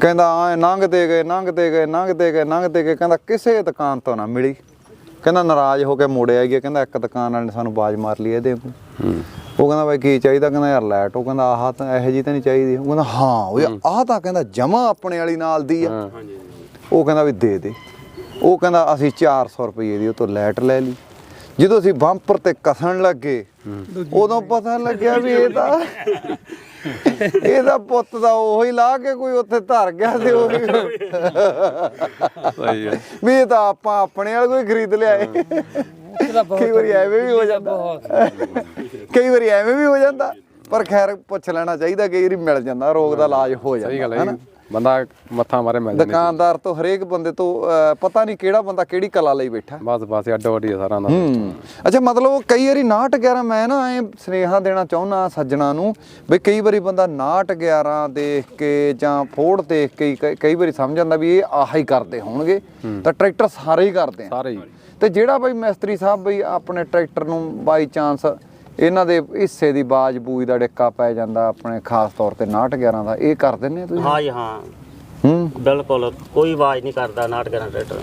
ਕਹਿੰਦਾ ਆ ਲੰਘਦੇ ਗਏ ਲੰਘਦੇ ਗਏ ਲੰਘਦੇ ਗਏ ਲੰਘਦੇ ਗਏ। ਕਹਿੰਦਾ ਕਿਸੇ ਦੁਕਾਨ ਤੋਂ ਨਾ ਮਿਲੀ। ਕਹਿੰਦਾ ਨਾਰਾਜ਼ ਹੋ ਕੇ ਮੁੜਿਆ ਗਿਆ ਕਹਿੰਦਾ ਇੱਕ ਦੁਕਾਨ ਵਾਲੇ ਨੇ ਸਾਨੂੰ ਬਾਜ਼ ਮਾਰ ਲਈ ਇਹਦੇ ਹੂੰ। ਉਹ ਕਹਿੰਦਾ ਬਾਈ ਕੀ ਚਾਹੀਦਾ? ਕਹਿੰਦਾ ਯਾਰ ਲਾਈਟ। ਉਹ ਕਹਿੰਦਾ ਆਹ ਤਾਂ ਇਹੋ ਜੀ ਤਾਂ ਨਹੀਂ ਚਾਹੀਦੀ। ਉਹ ਕਹਿੰਦਾ ਹਾਂ ਉਹ ਆਹ ਤਾਂ ਕਹਿੰਦਾ ਜਮਾ ਆਪਣੇ ਵਾਲੀ ਨਾਲ ਦੀ ਆ। ਹਾਂ। ਉਹ ਕਹਿੰਦਾ ਵੀ ਦੇ ਦੇ। ਉਹ ਕਹਿੰਦਾ ਅਸੀਂ 400 ਰੁਪਏ ਦੀ ਉਹ ਤੋਂ ਲਾਈਟ ਲੈ ਲਈ। ਜਦੋਂ ਅਸੀਂ ਬੰਪਰ ਤੇ ਕਸਣ ਲੱਗੇ ਉਦੋਂ ਪਤਾ ਲੱਗਿਆ ਵੀ ਇਹ ਤਾਂ ਇਹਦਾ ਪੁੱਤ ਦਾ ਉਹੀ ਲਾ ਕੇ ਕੋਈ ਉੱਥੇ ਧਰ ਗਿਆ ਤੇ ਉਹ ਸਹੀ ਹੈ ਵੀ ਇਹ ਤਾਂ ਆਪਾਂ ਆਪਣੇ ਵਾਲ ਕੋਈ ਖਰੀਦ ਲਿਆਏ। ਕਈ ਵਾਰੀ ਐਵੇਂ ਵੀ ਹੋ ਜਾਂਦਾ। ਬਹੁਤ ਕਈ ਵਾਰੀ ਐਵੇਂ ਵੀ ਹੋ ਜਾਂਦਾ। ਪਰ ਖੈਰ ਪੁੱਛ ਲੈਣਾ ਚਾਹੀਦਾ ਕਈ ਵਾਰੀ ਮਿਲ ਜਾਂਦਾ ਰੋਗ ਦਾ ਇਲਾਜ ਹੋ ਸਹੀ ਗੱਲ ਜਾਂਦਾ ਹੈ ਜੀ। ਬੰਦਾ ਮੱਥਾ ਮਾਰੇ ਮਿਲ ਜਾਂਦੀ ਦੁਕਾਨਦਾਰ ਤੋਂ ਹਰੇਕ ਬੰਦੇ ਤੋਂ ਅਹ, ਪਤਾ ਨਹੀਂ ਕਿਹੜਾ ਬੰਦਾ ਕਿਹੜੀ ਕਲਾ ਲਈ ਬੈਠਾ। ਬਸ ਬਸ ਅੱਡੋ ਅੱਡੀ ਸਾਰਾ ਦਾ। ਹੂੰ। ਅੱਛਾ ਮਤਲਬ ਕਈ ਵਾਰੀ 69 11 ਮੈਂ ਨਾ ਐ ਸਨੇਹਾ ਦੇਣਾ ਚਾਹੁੰਦਾ ਸੱਜਣਾ ਨੂੰ ਵੀ ਕਈ ਵਾਰੀ ਬੰਦਾ 69 11 ਦੇਖ ਕੇ ਜਾਂ ਫੋੜ ਦੇਖ ਕੇ ਹੀ ਕਈ- ਕਈ ਵਾਰੀ ਸਮਝ ਜਾਂਦਾ ਵੀ ਇਹ ਆਹ ਹੀ ਕਰਦੇ ਹੋਣਗੇ। ਤਾਂ ਟਰੈਕਟਰ ਸਾਰੇ ਹੀ ਕਰਦੇ ਆ। ਸਾਰੇ ਹੀ। ਤੇ ਜਿਹੜਾ ਬਈ ਮਿਸਤਰੀ ਸਾਹਿਬ ਬਈ ਆਪਣੇ ਟਰੈਕਟਰ ਨੂੰ ਬਾਈ ਚਾਂਸ ਇਹਨਾਂ ਦੇ ਹਿੱਸੇ ਦੀ ਬਾਜ ਬੂਜ ਦਾ ਡਿੱਕਾ ਪੈ ਜਾਂਦਾ ਆਪਣੇ ਖਾਸ ਤੌਰ ਤੇ 69 11 ਦਾ। ਇਹ ਕਰ ਆ ਤੁਸੀਂ? ਹਾਂ ਜੀ ਹਾਂ। ਹੂੰ? ਬਿਲਕੁਲ ਕੋਈ ਆਵਾਜ਼ ਨਹੀਂ ਕਰਦਾ ਨਾਟਕ ਦਾ ਟਰੈਕਟਰ।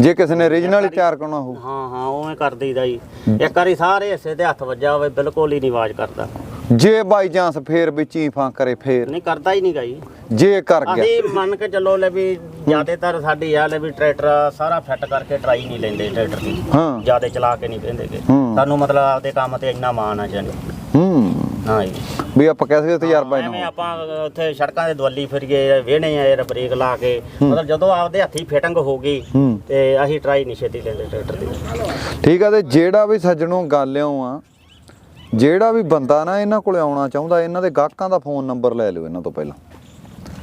ਜੇ ਕਿਸੇ ਨੇ origignal ਹੀ ਤਿਆਰ ਕਰਨਾ ਹੋ ਹਾਂ ਹਾਂ ਉਵੇਂ ਕਰ ਦਈਦਾ ਜੀ। ਇੱਕ ਵਾਰੀ ਸਾਰੇ ਹਿੱਸੇ ਤੇ ਹੱਥ ਵੱਜਾ ਹੋਵੇ ਬਿਲਕੁਲ ਹੀ ਨਹੀਂ ਆਵਾਜ਼ ਕਰਦਾ। ਜੇ ਬਾਈ ਚਾਂਸ ਫੇਰ ਵੀ ਚੀਫਾਂ ਕਰੇ ਫੇਰ। ਨਹੀਂ ਕਰਦਾ ਹੀ ਨਹੀਂ ਗਾ ਜੀ ਕਰ ਗਿਆ। ਅਸੀਂ ਮੰਨ ਕੇ ਚੱਲੋ ਲੈ ਵੀ ਜ਼ਿਆਦਾਤਰ ਸਾਡੀ ਆ ਲੈ ਵੀ ਟਰੈਕਟਰ ਸਾਰਾ ਫਿੱਟ ਕਰਕੇ ਟਰਾਈ ਨਹੀਂ ਲੈਂਦੇ ਟਰੈਕਟਰ ਦੀ। ਹਾਂ। ਜ਼ਿਆਦਾ ਚਲਾ ਕੇ ਨਹੀਂ ਕਹਿੰਦੇਗੇ ਹੂੰ। ਸਾਨੂੰ ਮਤਲਬ ਆਪਦੇ ਕੰਮ ਤੇ ਇੰਨਾ ਮਾਣ ਆ ਜਾਨੀ ਹੂੰ। ਹਾਂ ਜੀ। ਵੀ ਆਪਾਂ ਕਹਿ ਸਕਦੇ ਤਜਰਬਾ ਐਵੇਂ ਇਹਨਾਂ ਆਪਾਂ ਉੱਥੇ ਸੜਕਾਂ ਦੇ ਦਵੱਲੀ ਫਿਰੀਏ ਵੇਹਣੇ ਆ ਯਾਰ ਬ੍ਰੇਕ ਲਾ ਕੇ। ਮਤਲਬ ਜਦੋਂ ਆਪਦੇ ਹੱਥੀ ਫਿਟਿੰਗ ਹੋ ਗਈ ਹੂੰ। ਤੇ ਅਸੀਂ ਟਰਾਈ ਨਹੀਂ ਛੇਤੀ ਲੈਂਦੇ ਟਰੈਕਟਰ ਦੀ। ਠੀਕ ਆ ਤੇ ਜਿਹੜਾ ਵੀ ਸੱਜਣੋਂ ਗੱਲਿਓ ਆ ਜਿਹੜਾ ਵੀ ਬੰਦਾ ਨਾ ਇਹਨਾਂ ਕੋਲੇ ਆਉਣਾ ਚਾਹੁੰਦਾ ਇਹਨਾਂ ਦੇ ਗਾਹਕਾਂ ਦਾ ਫੋਨ ਨੰਬਰ ਲੈ ਲਿਓ ਇਹਨਾਂ ਤੋਂ ਪਹਿਲਾਂ।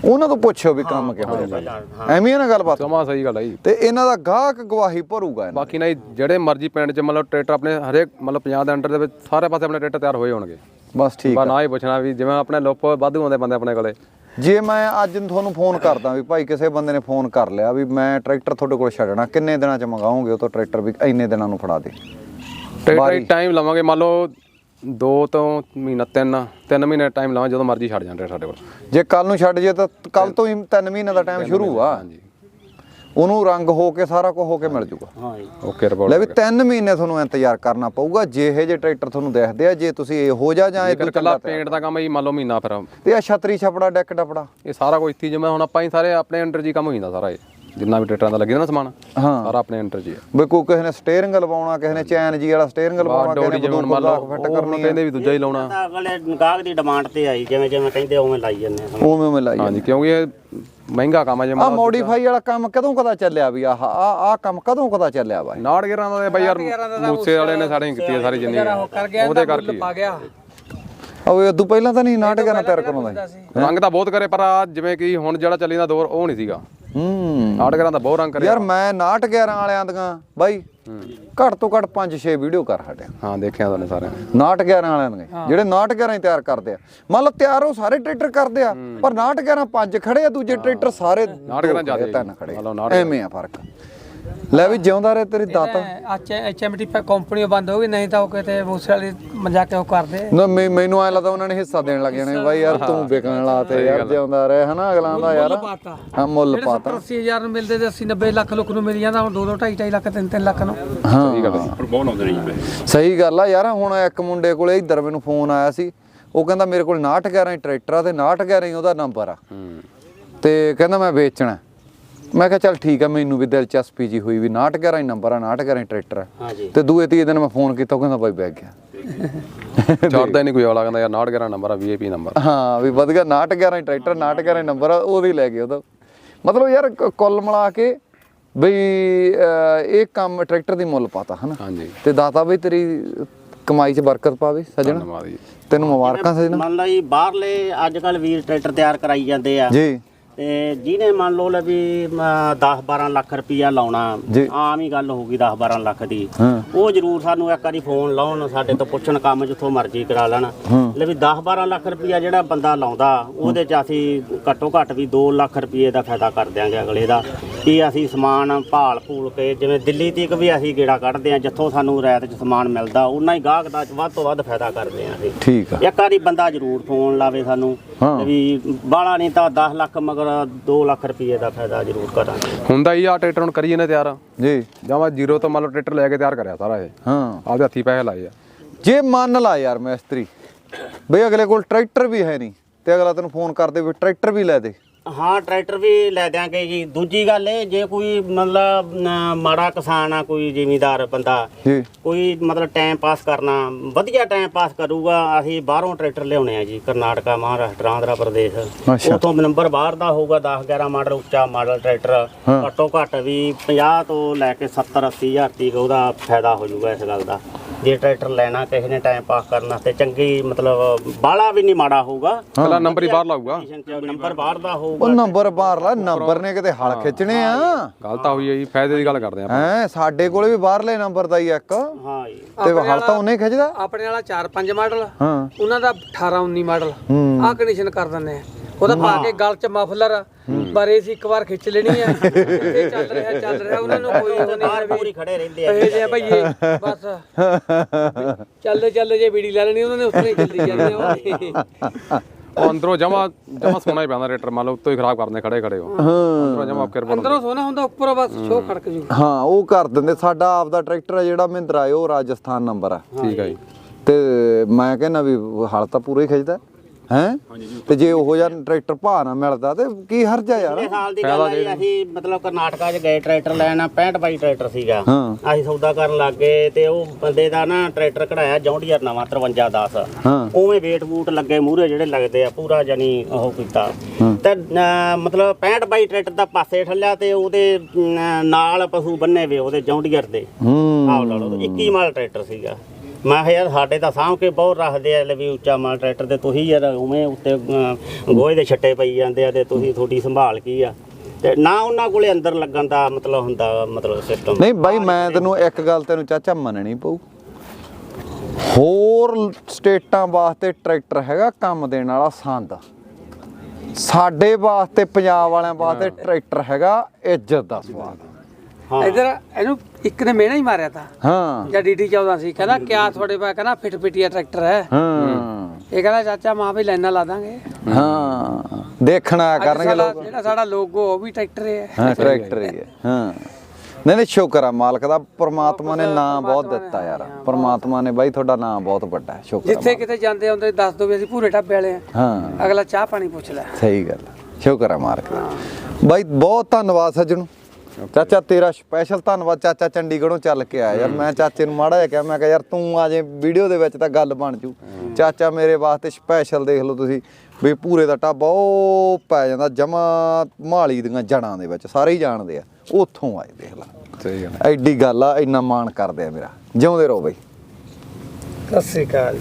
ਉਹਨਾਂ ਤੋਂ ਪੁੱਛੋ ਵੀ ਕੰਮ ਕਿਹੋ ਜਿਹਾ ਐਵੇਂ ਨਾ ਗੱਲਬਾਤ ਜਮਾ ਸਹੀ ਗੱਲ ਹੈ ਜੀ। ਤੇ ਇਹਨਾਂ ਦਾ ਗਾਹਕ ਗਵਾਹੀ ਭਰੂਗਾ ਇਹਨਾਂ ਬਾਕੀ ਨਹੀਂ ਜਿਹੜੇ ਮਰਜ਼ੀ ਪਿੰਡ 'ਚ ਮਤਲਬ ਟਰੈਕਟਰ ਆਪਣੇ ਹਰੇਕ ਮਤਲਬ 50 ਦੇ ਅੰਡਰ ਦੇ ਵਿੱਚ ਸਾਰੇ ਪਾਸੇ ਆਪਣੇ ਟਰੈਕਟਰ ਤਿਆਰ ਹੋਏ ਹੋਣਗੇ। ਬਸ ਠੀਕ ਆ। ਨਾ ਹੀ ਪੁੱਛਣਾ ਵੀ ਜਿਵੇਂ ਆਪਣੇ ਲੋਪ ਵਾਧੂ ਆਉਂਦੇ ਬੰਦੇ ਆਪਣੇ ਕੋਲੇ। ਜੇ ਮੈਂ ਅੱਜ ਤੁਹਾਨੂੰ ਫੋਨ ਕਰਦਾ ਵੀ ਭਾਈ ਕਿਸੇ ਬੰਦੇ ਨੇ ਫੋਨ ਕਰ ਲਿਆ ਵੀ ਮੈਂ ਟਰੈਕਟਰ ਤੁਹਾਡੇ ਕੋਲ ਛੱਡਣਾ ਕਿੰਨੇ ਦਿਨਾਂ ਚ ਮੰਗਾਉਂਗੇ ਉਹ ਤੋਂ ਟਰੈਕਟਰ ਵੀ ਇੰਨੇ ਦਿਨਾਂ ਨੂੰ ਫੜਾ ਦੇ। ਟਰੈਕਟਰ ਟਾਈਮ ਲਵਾਂਗੇ ਮੰਨ ਲਓ ਦੋ ਤੋਂ ਮਹੀਨਾ ਤਿੰਨ ਤਿੰਨ ਮਹੀਨੇ ਟਾਈਮ ਲਵਾਂ ਜਦੋਂ ਮਰਜ਼ੀ ਛੱਡ ਜਾਣ ਟਰੈਕਟਰ ਸਾਡੇ ਕੋਲ। ਜੇ ਕੱਲ ਨੂੰ ਛੱਡ ਜੇ ਤਾਂ ਕੱਲ ਤੋਂ ਹੀ 3 ਮਹੀਨੇ ਦਾ ਟਾਈਮ ਸ਼ੁਰੂ ਆ। ਹਾਂਜੀ। ਉਹਨੂੰ ਰੰਗ ਹੋ ਕੇ ਸਾਰਾ ਕੁਝ ਹੋ ਕੇ ਮਿਲ ਜੂਗਾ। ਹਾਂ ਜੀ। ਓਕੇ ਰਿਪੋਰਟ ਲੈ ਵੀ 3 ਮਹੀਨੇ ਤੁਹਾਨੂੰ ਇੰਤਜ਼ਾਰ ਕਰਨਾ ਪਊਗਾ ਜੇ ਇਹ ਜੇ ਟਰੈਕਟਰ ਤੁਹਾਨੂੰ ਦੇਖਦੇ ਆ ਜੇ ਤੁਸੀਂ ਇਹੋ ਜਿਹਾ ਜਾਂ ਜੇਕਰ ਇਦੋਂ ਕੱਲਾ ਪੇਂਟ ਦਾ ਕੰਮ ਹੀ ਮੰਨ ਲਓ ਮਹੀਨਾ ਫਿਰ। ਤੇ ਆ ਛਤਰੀ ਛਪੜਾ ਡੈਕ ਡਪੜਾ। ਇਹ ਸਾਰਾ ਕੁਝ ਇੱਥੇ ਜਿਵੇਂ ਹੁਣ ਆਪਾਂ ਹੀ ਸਾਰੇ ਆਪਣੇ ਅੰਡਰ ਜੀ ਕੰਮ ਹੋ ਜਾਂਦਾ ਸਾਰਾ ਇਹ। ਜਿੰਨਾ ਵੀ ਟਰੈਕਟਰਾਂ ਦਾ ਲੱਗੇ ਨਾ ਸਮਾਨ ਹਾਂ। ਸਾਰਾ ਆਪਣੇ ਅੰਡਰ ਜੀ ਹੈ ਬਈ ਕੋਈ ਕਿਸੇ ਨੇ ਸਟੀਅਰਿੰਗ ਲਵਾਉਣਾ ਕਿਸੇ ਨੇ ਚੈਨ ਜੀ ਵਾਲਾ ਸਟੀਅਰਿੰਗ ਲਵਾਉਣਾ ਕਿਸੇ ਡੋਰੀ ਨੇ ਜਿਵੇਂ ਹੁਣ ਬੰਦੂਕ ਮੰਨ ਲਾ ਲਓ ਫਿੱਟ ਉਹ ਕਰਨੀ ਕਹਿੰਦੇ ਵੀ ਦੂਜਾ ਹੀ ਲਾਉਣਾ। ਤਾਂ ਅਗਲੇ ਗਾਹਕ ਦੀ ਡਿਮਾਂਡ ਤੇ ਆਈ ਜਿਵੇਂ ਜਿਵੇਂ ਕਹਿੰਦੇ ਉਵੇਂ ਲਾਈ ਜਾਂਦੇ ਆ। ਉਵੇਂ ਉਵੇਂ ਲਾਈ ਹਾਂਜੀ ਕਿਉਂਕਿ ਇਹ ਮਹਿੰਗਾ ਕੰਮ ਹੈ ਜਿਵੇਂ ਆ ਮੋਡੀਫਾਈ ਵਾਲਾ ਕੰਮ ਕਦੋਂ ਕਦਾ ਚੱਲਿਆ ਵੀ ਆਹ ਆ ਆ ਕੰਮ ਕਦੋਂ ਕਦਾ ਚੱਲਿਆ ਬਾਈ? ਨਾੜ ਗਿਰਾਂ ਦਾ ਤੇ ਬਈ ਯਾਰ ਮੂਸੇ ਵਾਲੇ ਨੇ ਸਾਡੇ ਕੀਤੀ ਹੈ ਸਾਰੀ ਜਿੰਨੀ ਉਹਦੇ ਕਰਕੇ ਪਾ ਗਿਆ। ਉਹ ਉਦੋਂ ਪਹਿਲਾਂ ਤਾਂ ਨਹੀਂ ਨਾਟਕ ਕਰਨਾ ਤਿਆਰ ਕਰਾਉਂਦਾ ਸੀ। ਰੰਗ ਤਾਂ ਬਹੁਤ ਕਰੇ ਪਰ ਆ ਜਿਵੇਂ ਕਿ ਹੁਣ ਜਿਹੜਾ ਚੱਲੀ ਦਾ ਦੌਰ ਉਹ ਨਹੀਂ ਸੀਗਾ। ਹੂੰ। ਨਾੜ ਗਿਰਾਂ ਦਾ ਬਹੁਤ ਰੰਗ ਕਰੇ ਯਾਰ ਮੈਂ ਨਾਟ 11 ਵਾਲਿਆਂ ਦੀਆਂ। ਬਾਈ ਘੱਟ ਤੋਂ ਘੱਟ 5-6 ਵੀਡੀਓ ਕਰ ਹਟਿਆ ਹਾਂ ਦੇਖਿਆ ਤੁਹਾਨੂੰ ਸਾਰਿਆਂ ਨੇ। ਨਾਟ 11 ਵਾਲਿਆਂ ਦੀਆਂ। ਜਿਹੜੇ ਨਾਟ 11 ਹੀ ਤਿਆਰ ਕਰਦੇ ਆ। ਮੰਨ ਲਓ ਤਿਆਰ ਉਹ ਸਾਰੇ ਟਰੈਕਟਰ ਕਰਦੇ ਆ ਪਰ ਨਾਟ 11 ਪੰਜ ਖੜੇ ਆ ਦੂਜੇ ਟਰੈਕਟਰ ਸਾਰੇ ਨਾਟ 11 ਦੋ ਖੜੇ ਆ, ਜ਼ਿਆਦੇ ਤਿੰਨ ਖੜੇ ਐਵੇਂ ਆ ਫ਼ਰਕ। ਲੈ ਵੀ ਜਿਉਂਦਾ ਰਹੇ ਤੇਰੀ ਦਾਤਾ। ਅੱਜ ਐਚਐਮਟੀ ਕੰਪਨੀ ਬੰਦ ਹੋ ਗਈ ਨਹੀਂ ਤਾਂ ਉਹ ਕਿਤੇ ਮੂਸੇ ਵਾਲੀ ਮੰਜਾ ਕੇ ਉਹ ਕਰਦੇ। ਨਾ ਮੈਂ- ਮੈਨੂੰ ਐ ਲੱਗਦਾ ਉਹਨਾਂ ਨੇ ਹਿੱਸਾ ਦੇਣ ਲੱਗ ਜਾਣੇ ਬਾਈ ਯਾਰ ਤੂੰ ਵਿਕਣ ਲਾਤੇ ਯਾਰ ਜਿਉਂਦਾ ਰਹੇ ਹਨਾ ਅਗਲਾਂ ਦਾ ਯਾਰ। ਪਾਤਾ। ਹਾਂ ਮੁੱਲ ਪਾਤਾ। 70 80000 ਨੂੰ ਮਿਲਦੇ ਤੇ 80 90 ਲੱਖ ਲੋਕ ਨੂੰ ਮਿਲ ਜਾਂਦਾ ਹੁਣ 2 2 2.5 2.5 ਲੱਖ 3 3 ਲੱਖ ਨੂੰ। ਹਾਂ। ਸਹੀ ਗੱਲ ਆ ਯਾਰ ਹੁਣ ਇੱਕ ਮੁੰਡੇ ਕੋਲੇ ਇੱਧਰ ਮੈਨੂੰ ਫੋਨ ਆਇਆ ਸੀ ਉਹ ਕਹਿੰਦਾ ਮੇਰੇ ਕੋਲ 69 11 ਟਰੈਕਟਰ ਆ ਤੇ 69 11 ਹੀ ਉਹਦਾ ਨੰਬਰ ਆ। ਤੇ ਕਹਿੰਦਾ ਮੈਂ ਵੇਚਣਾ। ਮੈਂ ਕਿਹਾ ਚੱਲ ਠੀਕ ਆ ਮੈਨੂੰ ਵੀ ਦਿਲਚਸਪੀ ਜੀ ਹੋਈ ਵੀ 69 11 ਹੀ ਨੰਬਰ ਆ 69 11 ਟਰੈਕਟਰ ਆ। ਹਾਂ ਤੇ ਦੂਏ ਤੀਏ ਦਿਨ ਮੈਂ ਫੋਨ ਕੀਤਾ ਉਹ ਕਹਿੰਦਾ ਬਾਈ ਬੈਗ ਗਿਆ। *laughs* ਚੜਦਾ ਨਹੀਂ ਕੋਈ ਵਾਲਾ ਕਹਿੰਦਾ ਯਾਰ ਨਾੜ ਗਿਰਾਂ ਨੰਬਰ ਆ ਵੀਆਈਪੀ ਨੰਬਰ ਹਾਂ ਵੀ ਵਧ ਗਿਆ 69 11 ਟਰੈਕਟਰ 69 11 ਨੰਬਰ ਆ ਉਹਦੀ ਲੈ ਗਏ ਉਹਦਾ। ਮਤਲਬ ਯਾਰ ਕੁੱਲ ਮਿਲਾ ਕੇ ਬਈ ਇਹ ਕੰਮ ਟਰੈਕਟਰ ਦੀ ਮੁੱਲ ਪਾਤਾ ਹਨਾ? ਹਾਂਜੀ ਤੇ ਦਾਤਾ ਬਈ ਤੇਰੀ ਕਮਾਈ 'ਚ ਬਰਕਤ ਪਾਵੇ ਸਜਣਾ। ਧੰਨਵਾਦ ਜੀ। ਤੈਨੂੰ ਮੁਬਾਰਕਾਂ ਸਜਣਾ। ਮੰਨ ਜੀ ਬਾਹਰਲੇ ਅੱਜ ਕੱਲ ਵੀਰ ਟਰੈਕਟਰ ਤਿਆਰ ਕਰਾਈ ਜਾਂਦੇ ਆ। ਜੀ। ਤੇ ਜਿਹਨੇ ਮੰਨ ਲਓ ਲੈ ਵੀ 10 12 ਲੱਖ ਰੁਪਈਆ ਲਾਉਣਾ ਜੀ। ਆਮ ਹੀ ਗੱਲ ਹੋਊਗੀ 10 12 ਲੱਖ ਦੀ। ਹਾਂ। ਉਹ ਜ਼ਰੂਰ ਸਾਨੂੰ ਇੱਕ ਵਾਰੀ ਫੋਨ ਲਾਉਣ ਸਾਡੇ ਤੋਂ ਪੁੱਛਣ ਕੰਮ ਜਿੱਥੋਂ ਮਰਜ਼ੀ ਕਰਾ ਲੈਣ। ਲੈ ਵੀ 10 12 ਲੱਖ ਰੁਪਈਆ ਜਿਹੜਾ ਬੰਦਾ ਲਾਉਂਦਾ ਉਹਦੇ ਚ ਅਸੀਂ ਘੱਟੋ ਘੱਟ ਵੀ 2 ਲੱਖ ਰੁਪਏ ਦਾ ਫਾਇਦਾ ਕਰ ਦਿਆਂਗੇ ਅਗਲੇ ਦਾ। ਕਿ ਅਸੀਂ ਸਮਾਨ ਭਾਲ ਭੂਲ ਕੇ ਜਿਵੇਂ ਦਿੱਲੀ ਤੱਕ ਵੀ ਅਸੀਂ ਗੇੜਾ ਕੱਢਦੇ ਆ ਜਿੱਥੋਂ ਸਾਨੂੰ ਰਾਇਤ ਚ ਸਮਾਨ ਮਿਲਦਾ ਉਹਨਾਂ ਹੀ ਗਾਹਕ ਦਾ ਵੱਧ ਤੋਂ ਵੱਧ ਫਾਇਦਾ ਕਰਦੇ ਆ ਅਸੀਂ। ਠੀਕ ਆ। ਇੱਕ ਵਾਰੀ ਬੰਦਾ ਜ਼ਰੂਰ ਫੋਨ ਲਾਵੇ ਸਾਨੂੰ ਹਾਂ। ਵੀ ਬਾਲਾ ਨਹੀਂ ਤਾਂ 10 ਲੱਖ ਮਗਰ 2 ਲੱਖ ਰੁਪਏ ਦਾ ਫਾਇਦਾ ਜ਼ਰੂਰ ਕਰਾਂਗੇ। ਹੁੰਦਾ ਹੀ ਆ ਟਰੈਕਟਰ ਹੁਣ ਕਰੀਏ ਨੇ ਤਿਆਰ। ਜੀ। ਜਮਾ ਜ਼ੀਰੋ ਤੋਂ ਮੰਨ ਲਓ ਟਰੈਕਟਰ ਲੈ ਕੇ ਤਿਆਰ ਕਰਿਆ ਸਾਰਾ ਇਹ। ਹਾਂ। ਆਪਦੇ ਹੱਥੀ ਪੈਸੇ ਲਾਏ ਆ। ਜੇ ਮੰਨ ਲਾ ਯਾਰ ਮੈਸਤਰੀ ਬਈ ਅਗਲੇ ਕੋਲ ਟਰੈਕਟਰ ਵੀ ਹੈ ਨਹੀਂ ਤੇ ਅਗਲਾ ਤੈਨੂੰ ਫੋਨ ਕਰਦੇ ਵੀ ਟਰੈਕਟਰ ਵੀ ਲੈ ਦੇ। ਹਾਂ ਟਰੈਕਟਰ ਵੀ ਲੈ ਦਿਆਂਗੇ ਜੀ। ਦੂਜੀ ਗੱਲ ਇਹ ਜੇ ਕੋਈ ਮਤਲਬ ਅਮ, ਮਾੜਾ ਕਿਸਾਨ ਆ ਕੋਈ ਜ਼ਿਮੀਦਾਰ ਬੰਦਾ ਜੀ। ਕੋਈ ਮਤਲਬ ਟਾਈਮ ਪਾਸ ਕਰਨਾ ਵਧੀਆ ਟਾਈਮ ਪਾਸ ਕਰੂਗਾ ਅਸੀਂ ਬਾਹਰੋਂ ਟਰੈਕਟਰ ਲਿਆਉਣੇ ਆ ਜੀ ਕਰਨਾਟਕਾ ਮਹਾਰਾਸ਼ਟਰ ਆਂਧਰਾ ਪ੍ਰਦੇਸ਼। ਅੱਛਾ। ਉਥੋਂ ਨੰਬਰ ਬਾਹਰ ਦਾ ਹੋਊਗਾ 10 11 ਮਾਡਲ ਉੱਚਾ ਮਾਡਲ ਟਰੈਕਟਰ। ਘੱਟੋ ਘੱਟ ਵੀ 50 ਤੋਂ ਲੈ ਕੇ 70 80 ਹਜ਼ਾਰ ਤੀਕ ਉਹਦਾ ਫਾਇਦਾ ਹੋ ਜਾਊਗਾ ਇਸ ਗੱਲ ਦਾ। ਜੇ ਟਰੈਕਟਰ ਲੈਣਾ ਕਿਸੇ ਨੇ ਟਾਈਮ ਪਾਸ ਕਰਨਾ ਤੇ ਚੰਗੀ ਮਤਲਬ ਬਾਹਲਾ ਵੀ ਨਹੀਂ ਮਾੜਾ ਹੋਊਗਾ। ਕੱਲਾ ਨੰਬਰ ਹੀ ਬਾਹਰ ਲਾਊਗਾ। ਨੰਬਰ ਬਾਹਰ ਦਾ ਹੋਊਗਾ ਉਹ ਨੰਬਰ ਬਾਹਰ ਲਾ ਨੰਬਰ ਨੇ ਕਿਤੇ ਹਲ ਖਿੱਚਣੇ ਆ। ਗੱਲ ਤਾਂ ਹੋਈ ਹੈ ਜੀ ਫਾਇਦੇ ਦੀ ਗੱਲ ਕਰਦੇ ਆਪਾਂ। ਹੈ ਸਾਡੇ ਕੋਲੇ ਵੀ ਬਾਹਰਲੇ ਨੰਬਰ ਦਾ ਹੀ ਇੱਕ। ਹਾਂ ਜੀ। ਤੇ ਹਲ ਤਾਂ ਉਹਨੇ ਖਿੱਚਦਾ। ਆਪਣੇ ਵਾਲਾ 4 5 ਮਾਡਲ ਹਾਂ। ਉਹਨਾਂ ਦਾ 18 19 ਮਾਡਲ ਆਹ ਕੰਡੀਸ਼ਨ ਕਰ ਦਿੰਦੇ ਆ। ਉਹਦਾ ਪਾ ਕੇ ਗਲ 'ਚ ਮਫਲਰ ਬਾਰੇ ਸੀ ਇੱਕ ਵਾਰ ਖਿੱਚ ਲੈਣੀ ਆ। ਇੱਥੇ ਚੱਲ ਰਿਹਾ ਚੱਲ ਰਿਹਾ ਉਹਨਾਂ ਨੂੰ ਕੋਈ ਉਹ ਨਹੀਂ ਬਾਹਰ ਹੈ ਪੂਰੀ ਖੜੇ ਰਹਿੰਦੇ ਆ। ਇਹ ਜੇ ਭਈਏ ਬਸ। ਚੱਲਦੇ ਚੱਲਦੇ ਜੇ ਬੀੜੀ ਲੈ ਲੈਣੀ ਉਹਨਾਂ ਨੇ ਉੱਥੇ ਹੀ ਚੱਲੀ ਜਾਂਦੇ ਆ ਉਹ ਅੰਦਰੋਂ ਜਮਾ ਜਮਾ ਸੋਨਾ ਹੀ ਪੈਂਦਾ ਰੇਟਰ ਮੰਨ ਲਓ ਉੱਤੋਂ ਹੀ ਖਰਾਬ ਕਰਦੇ ਖੜੇ ਖੜੇ ਹੋ। ਅੰਦਰੋਂ ਜਮਾ ਆਪਕੇ ਰਿਪੋਰਟ ਅੰਦਰੋਂ ਸੋਨਾ ਹੁੰਦਾ ਉੱਪਰੋਂ ਬਸ ਸ਼ੋ ਖੜਕ ਜੂ। ਹਾਂ ਉਹ ਕਰ ਦਿੰਦੇ ਸਾਡਾ ਆਪਦਾ ਟਰੈਕਟਰ ਆ ਜਿਹੜਾ ਮਹਿੰਦਰਾ ਹੈ ਉਹ ਰਾਜਸਥਾਨ ਨੰਬਰ ਆ। ਠੀਕ ਹੈ ਜੀ। ਤੇ ਮੈਂ ਕਹਿੰਦਾ ਵੀ ਹਲ ਤਾਂ ਪੂਰਾ ਹੀ ਖਿੱਚਦਾ। ਹੈ? ਤੇ ਜੇ ਉਹੋ ਜਿਹਾ ਟਰੈਕਟਰ ਭਾਅ ਨਾ ਮਿਲਦਾ ਤੇ ਕੀ ਹਰਜਾ ਯਾਰ? ਪਿਛਲੇ ਸਾਲ ਦੀ ਗੱਲ ਹੈ ਜੀ, ਅਸੀਂ ਮਤਲਬ ਕਰਨਾਟਕਾ 'ਚ ਗਏ ਟਰੈਕਟਰ ਲੈਣ 65 ਬਾਈ ਟਰੈਕਟਰ ਸੀਗਾ। ਹਾਂ। ਅਸੀਂ ਸੌਦਾ ਕਰਨ ਲੱਗ ਗਏ ਤੇ ਉਹ ਬੰਦੇ ਦਾ ਨਾ ਟਰੈਕਟਰ ਕਢਾਇਆ ਜੌਂਡੀਅਰ ਨਵਾਂ 5310 ਹਾਂ। ਉਵੇਂ ਵੇਟ ਬੂਟ ਲੱਗੇ ਮੂਹਰੇ ਜਿਹੜੇ ਲੱਗਦੇ ਆ ਪੂਰਾ ਜਾਨੀ ਉਹ ਕੀਤਾ। ਤੇ ਮਤਲਬ 65 ਬਾਈ ਟਰੈਕਟਰ ਦਾ ਪਾਸੇ ਠੱਲਿਆ ਤੇ ਉਹਦੇ ਨਾਲ ਪਸ਼ੂ ਬੰਨੇ ਵੇ ਉਹਦੇ ਜੌਂਡੀਅਰ ਦੇ। ਹੂੰ। ਆਹ ਲਾ ਲਓ 21 ਮਾਲ ਟਰੈਕਟਰ ਸੀਗਾ। ਮੈਂ ਕਿਹਾ ਯਾਰ ਸਾਡੇ ਤਾਂ ਸਾਂਭ ਕੇ ਬਹੁਤ ਰੱਖਦੇ ਆ ਲੈ ਵੀ ਉੱਚਾ ਮਾਲ ਟਰੈਕਟਰ ਤੇ ਤੁਸੀਂ ਯਾਰ ਉਵੇਂ ਉੱਤੇ ਗੋਹੇ ਦੇ ਛੱਟੇ ਪਈ ਜਾਂਦੇ ਆ ਤੇ ਤੁਸੀਂ ਤੁਹਾਡੀ ਸੰਭਾਲ ਕੀ ਆ? ਤੇ ਨਾ ਉਹਨਾਂ ਕੋਲੇ ਅੰਦਰ ਲੱਗਣ ਦਾ ਮਤਲਬ ਹੁੰਦਾ ਮਤਲਬ ਸਿਸਟਮ ਨਹੀਂ ਬਾਈ ਮੈਂ ਤੈਨੂੰ ਇੱਕ ਗੱਲ ਤੈਨੂੰ ਚਾਚਾ ਮੰਨਣੀ ਪਊ। ਹੋਰ ਸਟੇਟਾਂ ਵਾਸਤੇ ਟਰੈਕਟਰ ਹੈਗਾ ਕੰਮ ਦੇਣ ਵਾਲਾ ਸੰਦ। ਸਾਡੇ ਵਾਸਤੇ ਪੰਜਾਬ ਵਾਲਿਆਂ ਵਾਸਤੇ ਟਰੈਕਟਰ ਹੈਗਾ ਇੱਜ਼ਤ ਦਾ ਸਵਾਲ ਹਾਂ ਇਧਰ ਇਹਨੂੰ ਇੱਕ ਨੇ ਮਿਹਣਾ ਹੀ ਮਾਰਿਆ ਤਾ। ਹਾਂ। ਜਾਂ ਡੀਡੀ 14 ਸੀ। ਕਹਿੰਦਾ ਕਿਆ ਤੁਹਾਡੇ ਪਾ ਕਹਿੰਦਾ ਫਿਟ ਫਿਟੀਆ ਟਰੈਕਟਰ ਹੈ। ਹਾਂ। ਇਹ ਕਹਿੰਦਾ ਚਾਚਾ ਮਾਂ ਵੀ ਲਾਈਨਾਂ ਲਾ ਦਾਂਗੇ। ਹਾਂ। ਦੇਖਣਾ ਕਰਨਗੇ ਲੋਕ। ਜਿਹੜਾ ਸਾਡਾ ਲੋਗੋ ਉਹ ਵੀ ਟਰੈਕਟਰ ਹੈ ਹਾਂ। ਟਰੈਕਟਰ ਹੀ ਹੈ। ਹਾਂ। ਨਹੀਂ ਨਹੀਂ ਸ਼ੁਕਰ ਆ ਮਾਲਕ ਦਾ ਪ੍ਰਮਾਤਮਾ ਨੇ ਨਾਮ ਬਹੁਤ ਦਿੱਤਾ ਯਾਰ। ਪ੍ਰਮਾਤਮਾ ਨੇ ਬਾਈ ਤੁਹਾਡਾ ਨਾਮ ਬਹੁਤ ਵੱਡਾ ਹੈ। ਸ਼ੁਕਰ ਆ ਜਿੱਥੇ ਕਿਤੇ ਜਾਂਦੇ ਹੁੰਦੇ ਦੱਸ ਦੋ ਵੀ ਅਸੀਂ ਪੂਰੇ ਢਾਬੇ ਵਾਲੇ ਆ ਹਾਂ। ਅਗਲਾ ਚਾਹ ਪਾਣੀ ਪੁੱਛ ਲੈ। ਸਹੀ ਗੱਲ ਆ। ਸ਼ੁਕਰ ਹੈ ਮਾਲਕ ਦਾ। ਬਾਈ ਬਹੁਤ ਧੰਨਵਾਦ ਸੱਜਣੋ। ਚਾਚਾ ਤੇਰਾ ਸਪੈਸ਼ਲ ਧੰਨਵਾਦ ਚਾਚਾ ਚੰਡੀਗੜ੍ਹੋਂ ਚੱਲ ਕੇ ਆਇਆ। ਯਾਰ ਮੈਂ ਚਾਚੇ ਨੂੰ ਮਾੜਾ ਜਿਹਾ ਕਿਹਾ ਮੈਂ ਕਿਹਾ ਯਾਰ ਤੂੰ ਆ ਜੇ ਵੀਡੀਓ ਦੇ ਵਿੱਚ ਤਾਂ ਗੱਲ ਬਣ ਜੂ। ਚਾਚਾ ਮੇਰੇ ਵਾਸਤੇ ਸਪੈਸ਼ਲ ਦੇਖ ਲਓ ਤੁਸੀਂ ਵੀ ਪੂਰੇ ਦਾ ਢਾਬਾ ਉਹ ਪੈ ਜਾਂਦਾ ਜਮਾ ਮਾਲੀ ਦੀਆਂ ਜੜਾਂ ਦੇ ਵਿੱਚ ਸਾਰੇ ਹੀ ਜਾਣਦੇ ਆ। ਉੱਥੋਂ ਆਏ ਦੇਖ ਲਾ। ਸਹੀ ਗੱਲ ਐਡੀ ਗੱਲ ਆ ਇੰਨਾ ਮਾਣ ਕਰਦੇ ਆ ਮੇਰਾ। ਜਿਉਂਦੇ ਰਹੋ ਬਈ। ਸਤਿ ਸ੍ਰੀ ਅਕਾਲ।